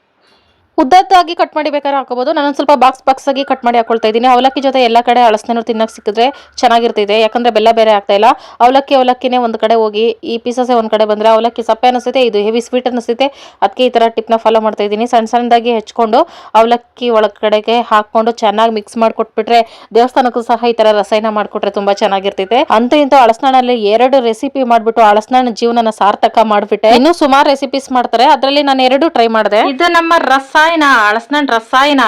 ಉದ್ದದ್ದಾಗಿ ಕಟ್ ಮಾಡಿ ಬೇಕಾದ್ರೆ ಹಾಕೋಬಹುದು ನಾನೊಂದು ಸ್ವಲ್ಪ ಬಾಕ್ಸ್ ಬಾಕ್ಸ್ ಆಗಿ ಕಟ್ ಮಾಡಿ ಹಾಕೊಳ್ತಾ ಇದ್ದೀನಿ. ಅವಲಕ್ಕಿ ಜೊತೆ ಎಲ್ಲ ಕಡೆ ಅಳಸ್ನೇನು ತಿನ್ನಕ್ಕೆ ಸಿಕ್ಕಿದ್ರೆ ಚೆನ್ನಾಗಿರ್ತಿದೆ. ಯಾಕಂದ್ರೆ ಬೆಲ್ಲ ಬೇರೆ ಆಗ್ತಾ ಇಲ್ಲ. ಅವಲಕ್ಕಿ, ಅವಲಕ್ಕಿನೇ ಒಂದು ಕಡೆ ಹೋಗಿ ಈ ಪೀಸಸೇ ಒಂದು ಕಡೆ ಬಂದ್ರೆ ಅವಲಕ್ಕಿ ಸಪ್ಪೆ ಅನಿಸುತ್ತೆ, ಇದು ಹೆವಿ ಸ್ವೀಟ್ ಅನಿಸುತ್ತೆ. ಅದಕ್ಕೆ ಈ ಥರ ಟಿಪ್ನ ಫಾಲೋ ಮಾಡ್ತಾ ಇದ್ದೀನಿ. ಸಣ್ಣ ಸಣ್ಣದಾಗಿ ಹೆಚ್ಕೊಂಡು ಅವಲಕ್ಕಿ ಒಳಗಡೆಗೆ ಹಾಕೊಂಡು ಚೆನ್ನಾಗಿ ಮಿಕ್ಸ್ ಮಾಡಿಕೊಟ್ಬಿಟ್ರೆ ದೇವಸ್ಥಾನಕ್ಕೂ ಸಹ ಈ ಥರ ರಸಾಯನ ಮಾಡಿಕೊಟ್ರೆ ತುಂಬಾ ಚೆನ್ನಾಗಿರ್ತೈತೆ ಅಂತ ಇಂಥ ಅಳಸನಲ್ಲಿ ಎರಡು ರೆಸಿಪಿ ಮಾಡ್ಬಿಟ್ಟು ಅಳಸ್ನಾಣ ಜೀವನನ ಸಾರ್ಥಕ ಮಾಡ್ಬಿಟ್ಟೆ. ಇನ್ನೂ ಸುಮಾರು ರೆಸಿಪೀಸ್ ಮಾಡ್ತಾರೆ. ಅದರಲ್ಲಿ ನಾನು ಎರಡು ಟ್ರೈ ಮಾಡಿದೆ. ಇದು ನಮ್ಮ ರಸಾಯನ ಅಳಸ್ನಂಡ್ ರಸಾಯನ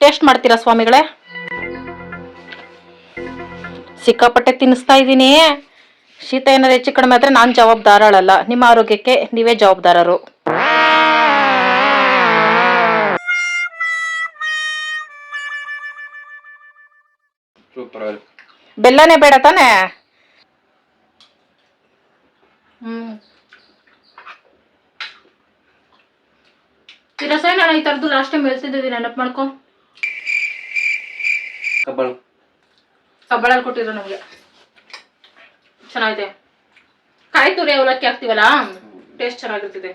ಟೇಸ್ಟ್ ಮಾಡ್ತೀರಾ ಸ್ವಾಮಿಗಳೇ? ಸಿಕ್ಕಾಪಟ್ಟೆ ತಿನ್ನಿಸ್ತಾ ಇದ್ದೀನಿ. ಶೀತ ಏನಾದ್ರು ಹೆಚ್ಚು ಕಡಿಮೆ ಆದರೆ ನಾನು ಜವಾಬ್ದಾರಳಲ್ಲ ನಿಮ್ಮ ಆರೋಗ್ಯಕ್ಕೆ ನೀವೇ ಜವಾಬ್ದಾರರು. ಬೆಲ್ಲನೇ ಬೇಡ ತಾನೆ? ಹ್ಮ್. ಈ ರಸಾಯನ ನಾನು ಈ ಥರದ್ದು ಲಾಸ್ಟ್ ಟೈಮ್ ಬೆಳೆಸಿದ್ದೀವಿ ನೆನಪು ಮಾಡ್ಕೊ. ಕಬ್ಬಳು. ಕಬ್ಬಳಲ್ಲಿ ಕೊಟ್ಟಿದ್ರು ನಮಗೆ. ಚೆನ್ನಾಗಿದೆ ಕಾಯಿ ತುರಿ ಅವಲಕ್ಕಿ ಹಾಕ್ತೀವಲ್ಲ? ಟೇಸ್ಟ್ ಚೆನ್ನಾಗಿರ್ತಿದೆ.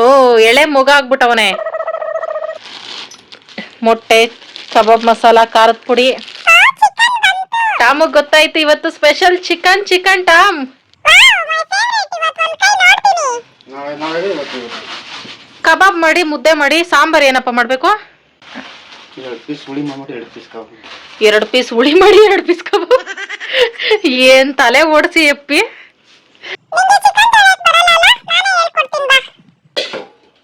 ಓ ಎಳೆ ಮೊಗ ಆಗ್ಬಿಟ್ಟವನೆ. ಮೊಟ್ಟೆ ಕಬಾಬ್ ಮಸಾಲ ಖಾರದ ಪುಡಿ. ಟಾಮಗ್ ಗೊತ್ತಾಯ್ತು ಇವತ್ತು ಸ್ಪೆಷಲ್ ಚಿಕನ್ ಚಿಕನ್ ಟಾಮ್. ಕಬಾಬ್ ಮಾಡಿ ಮುದ್ದೆ ಮಾಡಿ ಸಾಂಬಾರ್ ಏನಪ್ಪ ಮಾಡ್ಬೇಕು? ಎರಡು ಪೀಸ್ ಹುಳಿ ಮಾಡ್ಬಿಟ್ಟು ಎರಡು ಪೀಸ್ ಕಬ್ಬು. ಎರಡು ಪೀಸ್ ಹುಳಿ ಮಾಡಿ ಎರಡು ಪೀಸ್ ಕಬಾಬ್. ಏನ್ ತಲೆ ಓಡಿಸಿ ಎಪ್ಪಿ?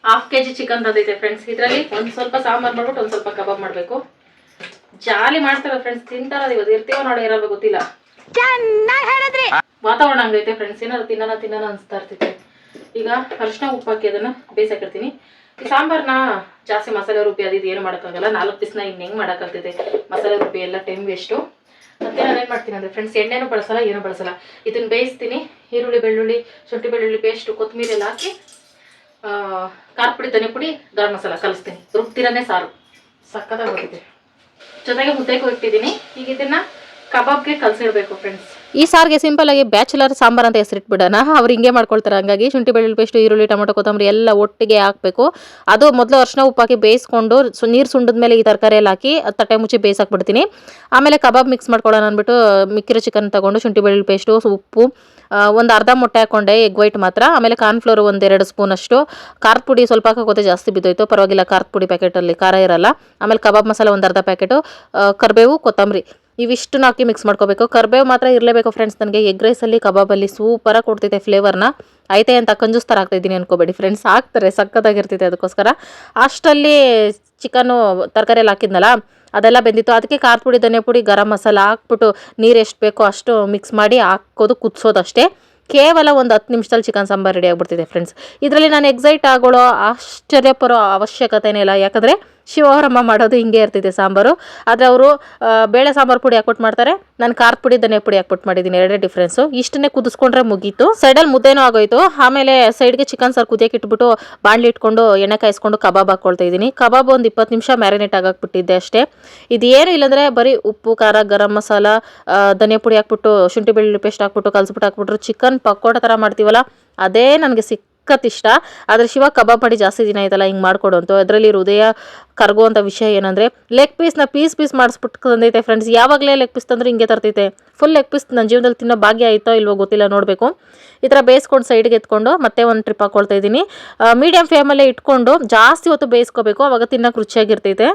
ಹಾಫ್ ಕೆ ಜಿ ಚಿಕನ್ ತಂದಿದೆ ಫ್ರೆಂಡ್ಸ್ ಇದರಲ್ಲಿ ಒಂದ್ ಸ್ವಲ್ಪ ಸಾಂಬಾರ್ ಮಾಡ್ಬಿಟ್ಟು ಒಂದ್ ಸ್ವಲ್ಪ ಕಬಾಬ್ ಮಾಡಬೇಕು. ಜಾಲಿ ಮಾಡ್ತಾರ ಫ್ರೆಂಡ್ಸ್ ತಿಂತಾರ ಇವತ್ತು ಇರ್ತೀವೋ ನೋಡಿ ಇರಲ್ಲ ಗೊತ್ತಿಲ್ಲ. ವಾತಾವರಣ ಹಂಗೈತೆ ಫ್ರೆಂಡ್ಸ್ ಏನಾದ್ರು ತಿನ್ನೋಣ ತಿನ್ನೋಣ ಅನ್ಸ್ತಾ ಇರ್ತೈತೆ ಈಗ ಅರಿಶಿನ ಉಪ್ಪು ಹಾಕಿ ಅದನ್ನ ಬೇಯಿಸಾಕಿರ್ತೀನಿ. ಈ ಸಾಂಬಾರ್ನ ಜಾಸ್ತಿ ಮಸಾಲೆ ರುಬ್ಬಿ ಅದಿದ್ದು ಏನು ಮಾಡೋಕ್ಕಾಗಲ್ಲ ನಾಲ್ಕು ಪೀಸ್ನ ಇನ್ನು ಹೆಂಗೆ ಮಾಡೋಕ್ಕಾಗ್ತೈತೆ ಮಸಾಲೆ ರುಬ್ಬಿ ಎಲ್ಲ ಟೈಮ್ ವೇಸ್ಟು ಮತ್ತೆ ನಾನು ಏನು ಮಾಡ್ತೀನಿ ಅಂದರೆ ಫ್ರೆಂಡ್ಸ್ ಎಣ್ಣೆನೂ ಬಳಸಲ್ಲ ಏನೂ ಬಳಸಲ್ಲ. ಇದನ್ನು ಬೇಯಿಸ್ತೀನಿ ಈರುಳ್ಳಿ ಬೆಳ್ಳುಳ್ಳಿ ಶುಂಠಿ ಬೆಳ್ಳುಳ್ಳಿ ಪೇಸ್ಟು ಕೊತ್ತಂಬರಿ ಎಲ್ಲ ಹಾಕಿ ಆ, ಖಾರ ಪುಡಿ ಧನೆ ಪುಡಿ ಗರಂ ಮಸಾಲ ಕಲಿಸ್ತೀನಿ. ರುಬ್ತಿರನೇ ಸಾರು. ಸಕ್ಕತ್ತಾಗಿ ಹೋಗಿದೆ ಜೊತೆಗೆ ಮುದ್ದೆಗೂ ಇಟ್ಟಿದ್ದೀನಿ ಈಗ ಇದನ್ನ ಕಬಾಬ್ಗೆ ಕಲಸಿಡ್ಬೇಕು ಫ್ರೆಂಡ್ಸ್ ಈ ಸಾರಿಗೆ ಸಿಂಪಲ್ ಆಗಿ ಬ್ಯಾಚುಲರ್ ಸಾಂಬಾರ್ ಅಂತ ಹೆಸರಿಟ್ಬಿಡೋಣ ಅವ್ರು ಹಿಂಗೆ ಮಾಡ್ಕೊಳ್ತಾರೆ. ಹಂಗಾಗಿ ಶುಂಠಿ, ಬೆಳ್ಳುಳ್ಳಿ ಪೇಸ್ಟ್, ಈರುಳ್ಳಿ, ಟೊಮೊಟೊ, ಕೊತ್ತಂಬರಿ ಎಲ್ಲ ಒಟ್ಟಿಗೆ ಹಾಕಬೇಕು. ಅದು ಮೊದಲು ಅರ್ಶಿನ ಉಪ್ಪಾಕಿ ಬೇಯಿಸ್ಕೊಂಡು ನೀರು ಸುಂಡದ ಮೇಲೆ ಈ ತರಕಾರಿ ಎಲ್ಲ ಹಾಕಿ ತಟ್ಟೆ ಮುಚ್ಚಿ ಬೇಯಿಸಾಕ್ಬಿಡ್ತೀನಿ. ಆಮೇಲೆ ಕಬಾಬ್ ಮಿಕ್ಸ್ ಮಾಡ್ಕೊಳ್ಳೋಣ ಅಂದ್ಬಿಟ್ಟು ಮಿಕ್ಕಿರೋ ಚಿಕನ್ ತಗೊಂಡು ಶುಂಠಿ, ಬೆಳ್ಳುಳ್ಳಿ ಪೇಸ್ಟು ಉಪ್ಪು ಒಂದು ಅರ್ಧ ಮೊಟ್ಟೆ ಹಾಕೊಂಡೆ ಎಗ್ ವೈಟ್ ಮಾತ್ರ. ಆಮೇಲೆ ಕಾರ್ನ್ಫ್ಲೋರ್ ಸ್ಪೂನ್ ಅಷ್ಟು. ಖಾರದ ಪುಡಿ ಸ್ವಲ್ಪ ಹಾಕೋದೇ ಜಾಸ್ತಿ ಬಿದ್ದೋಯ್ತು. ಪರವಾಗಿಲ್ಲ, ಖಾರದ ಪುಡಿ ಪ್ಯಾಕೆಟಲ್ಲಿ ಖಾರ ಇರಲ್ಲ. ಆಮೇಲೆ ಕಬಾಬ್ ಮಸಾಲ ಒಂದು ಅರ್ಧ ಪ್ಯಾಕೆಟು ಕರಿಬೇವು, ಕೊತ್ತಂಬರಿ. ಇವಿಷ್ಟನ್ನು ಹಾಕಿ ಮಿಕ್ಸ್ ಮಾಡ್ಕೋಬೇಕು. ಕರ್ಬೇವು ಮಾತ್ರ ಇರಲೇಬೇಕು ಫ್ರೆಂಡ್ಸ್ ನನಗೆ. ಎಗ್ ರೈಸಲ್ಲಿ ಕಬಾಬಲ್ಲಿ ಸೂಪರಾಗಿ ಕೊಡ್ತೈತೆ ಫ್ಲೇವರ್ನ ಐತೆ ಅಂತ ಕಂಜೂಸ್ ಥರ ಹಾಕ್ತಾಯಿದ್ದೀನಿ ಅನ್ಕೋಬೇಡಿ ಫ್ರೆಂಡ್ಸ್ ಹಾಕ್ತಾರೆ ಸಕ್ಕತ್ತಾಗಿರ್ತೈತೆ ಅದಕ್ಕೋಸ್ಕರ. ಅಷ್ಟಲ್ಲಿ ಚಿಕನ್ನು ತರಕಾರಿಯಲ್ಲಿ ಹಾಕಿದ್ನಲ್ಲ ಅದೆಲ್ಲ ಬೆಂದಿತ್ತು. ಅದಕ್ಕೆ ಖಾರದ ಪುಡಿ ಧನಿಯಾ ಪುಡಿ ಗರಂ ಮಸಾಲ ಹಾಕ್ಬಿಟ್ಟು ನೀರು ಎಷ್ಟು ಬೇಕೋ ಅಷ್ಟು ಮಿಕ್ಸ್ ಮಾಡಿ ಹಾಕೋದು ಕುದಿಸೋದು ಅಷ್ಟೇ ಕೇವಲ ಒಂದು ಹತ್ತು ನಿಮಿಷದಲ್ಲಿ ಚಿಕನ್ ಸಾಂಬಾರ್ ರೆಡಿ ಆಗಿಬಿಡ್ತಿದೆ ಫ್ರೆಂಡ್ಸ್ ಇದರಲ್ಲಿ ನಾನು ಎಕ್ಸೈಟ್ ಆಗೋಳೋ ಆಶ್ಚರ್ಯ ಪಡೋ ಅವಶ್ಯಕತೆನೇ ಇಲ್ಲ. ಯಾಕಂದರೆ ಶಿವವರಮ್ಮ ಮಾಡೋದು ಹಿಂಗೆ ಇರ್ತಿದೆ ಸಾಂಬಾರು. ಆದರೆ ಅವರು ಬೇಳೆ ಸಾಂಬಾರು ಪುಡಿ ಹಾಕ್ಬಿಟ್ಟು ಮಾಡ್ತಾರೆ. ನಾನು ಖಾರದ ಪುಡಿ ಧನಿಯಾ ಪುಡಿ ಹಾಕ್ಬಿಟ್ಟು ಮಾಡಿದ್ದೀನಿ ಎರಡೇ ಡಿಫ್ರೆನ್ಸು ಇಷ್ಟನ್ನೇ ಕುದಿಸ್ಕೊಂಡ್ರೆ ಮುಗೀತು. ಸೈಡಲ್ಲಿ ಮುದ್ದೆನೂ ಆಗೋಯ್ತು. ಆಮೇಲೆ ಸೈಡ್ಗೆ ಚಿಕನ್ ಸಾರು ಕುದಿಯಕ್ಕೆ ಇಟ್ಬಿಟ್ಟು ಬಾಣಲಿ ಇಟ್ಕೊಂಡು ಎಣ್ಣೆ ಕಾಯಿಸ್ಕೊಂಡು ಕಬಾಬ್ ಹಾಕ್ಕೊಳ್ತಾ ಇದ್ದೀನಿ. ಕಬಾಬ್ ಒಂದು ಇಪ್ಪತ್ತು ನಿಮಿಷ ಮ್ಯಾರಿನೇಟ್ ಆಗಾಕ್ಬಿಟ್ಟಿದ್ದೆ ಅಷ್ಟೇ. ಇದೇನು ಇಲ್ಲಾಂದರೆ ಬರೀ ಉಪ್ಪು, ಖಾರ, ಗರಂ ಮಸಾಲ ಧನಿಯಾ ಪುಡಿ ಹಾಕ್ಬಿಟ್ಟು ಶುಂಠಿ ಬೆಳ್ಳುಳ್ಳಿ ಪೇಸ್ಟ್ ಹಾಕ್ಬಿಟ್ಟು ಕಲಸ್ಬಿಟ್ಟು ಹಾಕ್ಬಿಟ್ರು ಚಿಕನ್ ಪಕೋಡ ಥರ ಮಾಡ್ತೀವಲ್ಲ, ಅದೇ ನನಗೆ ಸಿಕ್ಕತ್ ಇಷ್ಟ ಆದರೆ ಶಿವ ಕಬಾಬ್ ಮಾಡಿ ಜಾಸ್ತಿ ದಿನ ಆಯ್ತಲ್ಲ ಹಿಂಗೆ ಮಾಡಿಕೊಡು ಅಂತ. ಅದರಲ್ಲಿ ಹೃದಯ ಕರಗುವಂಥ ವಿಷಯ ಏನಂದರೆ ಲೆಗ್ ಪೀಸ್ನ ಪೀಸ್ ಪೀಸ್ ಮಾಡಿಸ್ಬಿಟ್ಟು ತಂದೈತೆ ಫ್ರೆಂಡ್ಸ್ ಯಾವಾಗಲೇ ಲೆಗ್ ಪೀಸ್ ತಂದ್ರೆ ಹಿಂಗೆ ತರ್ತೈತೆ. ಫುಲ್ ಲೆಗ್ ಪೀಸ್ ನನ್ನ ಜೀವನದಲ್ಲಿ ತಿನ್ನೋ ಭಾಗ್ಯ ಆಯ್ತೋ ಇಲ್ವೋ ಗೊತ್ತಿಲ್ಲ, ನೋಡಬೇಕು. ಈ ಥರ ಬೇಯಿಸ್ಕೊಂಡು ಸೈಡ್ಗೆ ಎತ್ಕೊಂಡು ಮತ್ತೆ ಒಂದು ಟ್ರಿಪ್ ಹಾಕ್ಕೊಳ್ತಾ ಇದ್ದೀನಿ. ಮೀಡಿಯಮ್ ಫ್ಲೇಮಲ್ಲೇ ಇಟ್ಕೊಂಡು ಜಾಸ್ತಿ ಹೊತ್ತು ಬೇಯಿಸ್ಕೋಬೇಕು, ಅವಾಗ ತಿನ್ನೋಕೆ ರುಚಿಯಾಗಿರ್ತೈತೆ.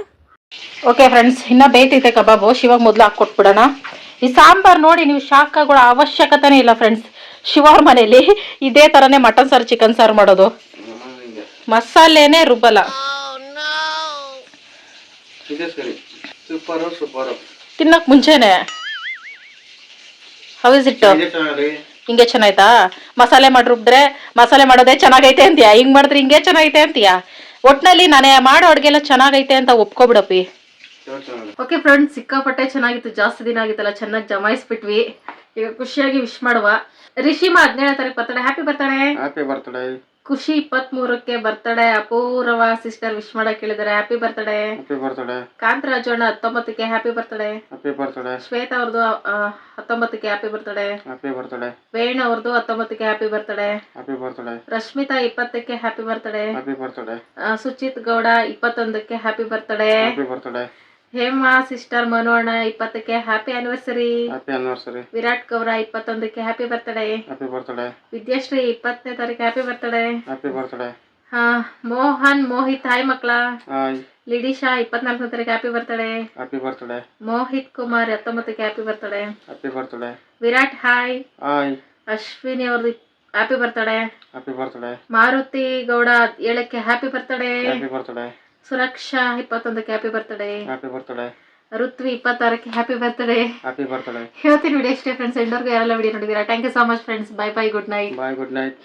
ಓಕೆ ಫ್ರೆಂಡ್ಸ್ ಇನ್ನ ಬೇಯ್ತೈತೆ ಕಬಾಬು. ಶಿವಾಗ ಮೊದಲು ಹಾಕ್ಕೊಟ್ಬಿಡೋಣ. ಈ ಸಾಂಬಾರ್ ನೋಡಿ ನೀವು ಶಾಖಗಳ ಅವಶ್ಯಕತೆನೇ ಇಲ್ಲ ಫ್ರೆಂಡ್ಸ್ ಶಿವ ಅವ್ರ ಮನೇಲಿ ಇದೇ ಥರನೇ ಮಟನ್ ಸಾರು ಚಿಕನ್ ಸಾರು ಮಾಡೋದು. ಮಸಾಲೆನೇ ರುಬ್ಬಲ್ಲ ತಿನ್ನಕ್ ಮುಂಚೆನೆ. ಹೌ ಇಸ್ ಇಟ್ ಹಿಂಗೆ ಚೆನ್ನಾಯ್ತಾ? ಮಸಾಲೆ ಮಾಡಿ ರುಬ್ಬಿದ್ರೆ ಮಸಾಲೆ ಮಾಡೋದೇ ಚೆನ್ನಾಗೈತೆ ಅಂತೀಯ? ಹಿಂಗ್ ಮಾಡಿದ್ರೆ ಹಿಂಗೆ ಚೆನ್ನಾಗೈತೆ ಅಂತೀಯ? ಒಟ್ನಲ್ಲಿ ನಾನೇ ಮಾಡೋ ಅಡುಗೆ ಎಲ್ಲ ಚೆನ್ನಾಗೈತೆ ಅಂತ ಒಪ್ಕೊಬಿಡಪ್ಪಿ. ಓಕೆ ಫ್ರೆಂಡ್ಸ್ ಸಿಕ್ಕಾಪಟ್ಟೆ ಚೆನ್ನಾಗಿತ್ತು. ಜಾಸ್ತಿ ದಿನ ಆಗಿತ್ತಲ್ಲ ಚೆನ್ನಾಗಿ ಜಮಾಯಿಸ್ಬಿಟ್ವಿ. ಈಗ ಖುಷಿಯಾಗಿ ವಿಶ್ ಮಾಡುವ. ರಿಷಿಮಾ ಹದಿನೇಳನೇ ತಾರೀಕು birthday. Happy birthday happy birthday ಖುಷಿ ಇಪ್ಪತ್ತ್ ಮೂರಕ್ಕೆ ಬರ್ತಡೆ ಅಪೂರ್ವ ಸಿಸ್ಟರ್ ವಿಶ್ ಮಾಡಕ್ ಹೇಳಿದಾರೆ happy birthday happy birthday Kantharaju ಅಣ್ಣ ಹತ್ತೊಂಬತ್ತಕ್ಕೆ happy birthday happy birthday Shwetha ಅವ್ರದ್ದು ಹತ್ತೊಂಬತ್ತಕ್ಕೆ happy birthday happy birthday Venu ಅವ್ರದ್ದು ಹತ್ತೊಂಬತ್ತಕ್ಕೆ happy birthday happy birthday Rashmitha ಇಪ್ಪತ್ತಕ್ಕೆ happy birthday happy birthday Suchith Gowda ಇಪ್ಪತ್ತೊಂದಕ್ಕೆ happy birthday happy birthday Hema sister Manu ಅಣ್ಣ ಇಪ್ಪತ್ತಕ್ಕೆ happy anniversary happy anniversary Virat Kaura ಇಪ್ಪತ್ತೊಂದಕ್ಕೆ happy birthday happy birthday Vidyashree ಇಪ್ಪತ್ತನೇ ತಾರೀಕು happy birthday happy birthday ಹಾ Mohan Mohit hi ಮಕ್ಕಳ. ಲಿಡಿಶಾ ಇಪ್ಪತ್ನಾಲ್ಕನೇ ತಾರೀಕು happy birthday happy birthday Mohith Kumar ಹತ್ತೊಂಬತ್ತಕ್ಕೆ happy birthday happy birthday Virat hi. Hi. Ashwini ಅವ್ರದ್ದು happy birthday happy birthday Maruthi Gowda ಏಳಕ್ಕೆ happy birthday happy birthday Suraksha ಇಪ್ಪತ್ತೊಂದಕ್ಕೆ happy birth happy birthday Ruthvi ಇಪ್ಪತ್ತಾರಕ್ಕೆ happy birthday happy birthday ಹೇಳ್ತೀನಿ video ಇಷ್ಟೇ friends ಎಲ್ಲರಿಗೂ ಯಾರೆಲ್ಲ video ನೋಡಿದ್ದೀರಾ? Thank you so much friends bye bye good night bye good night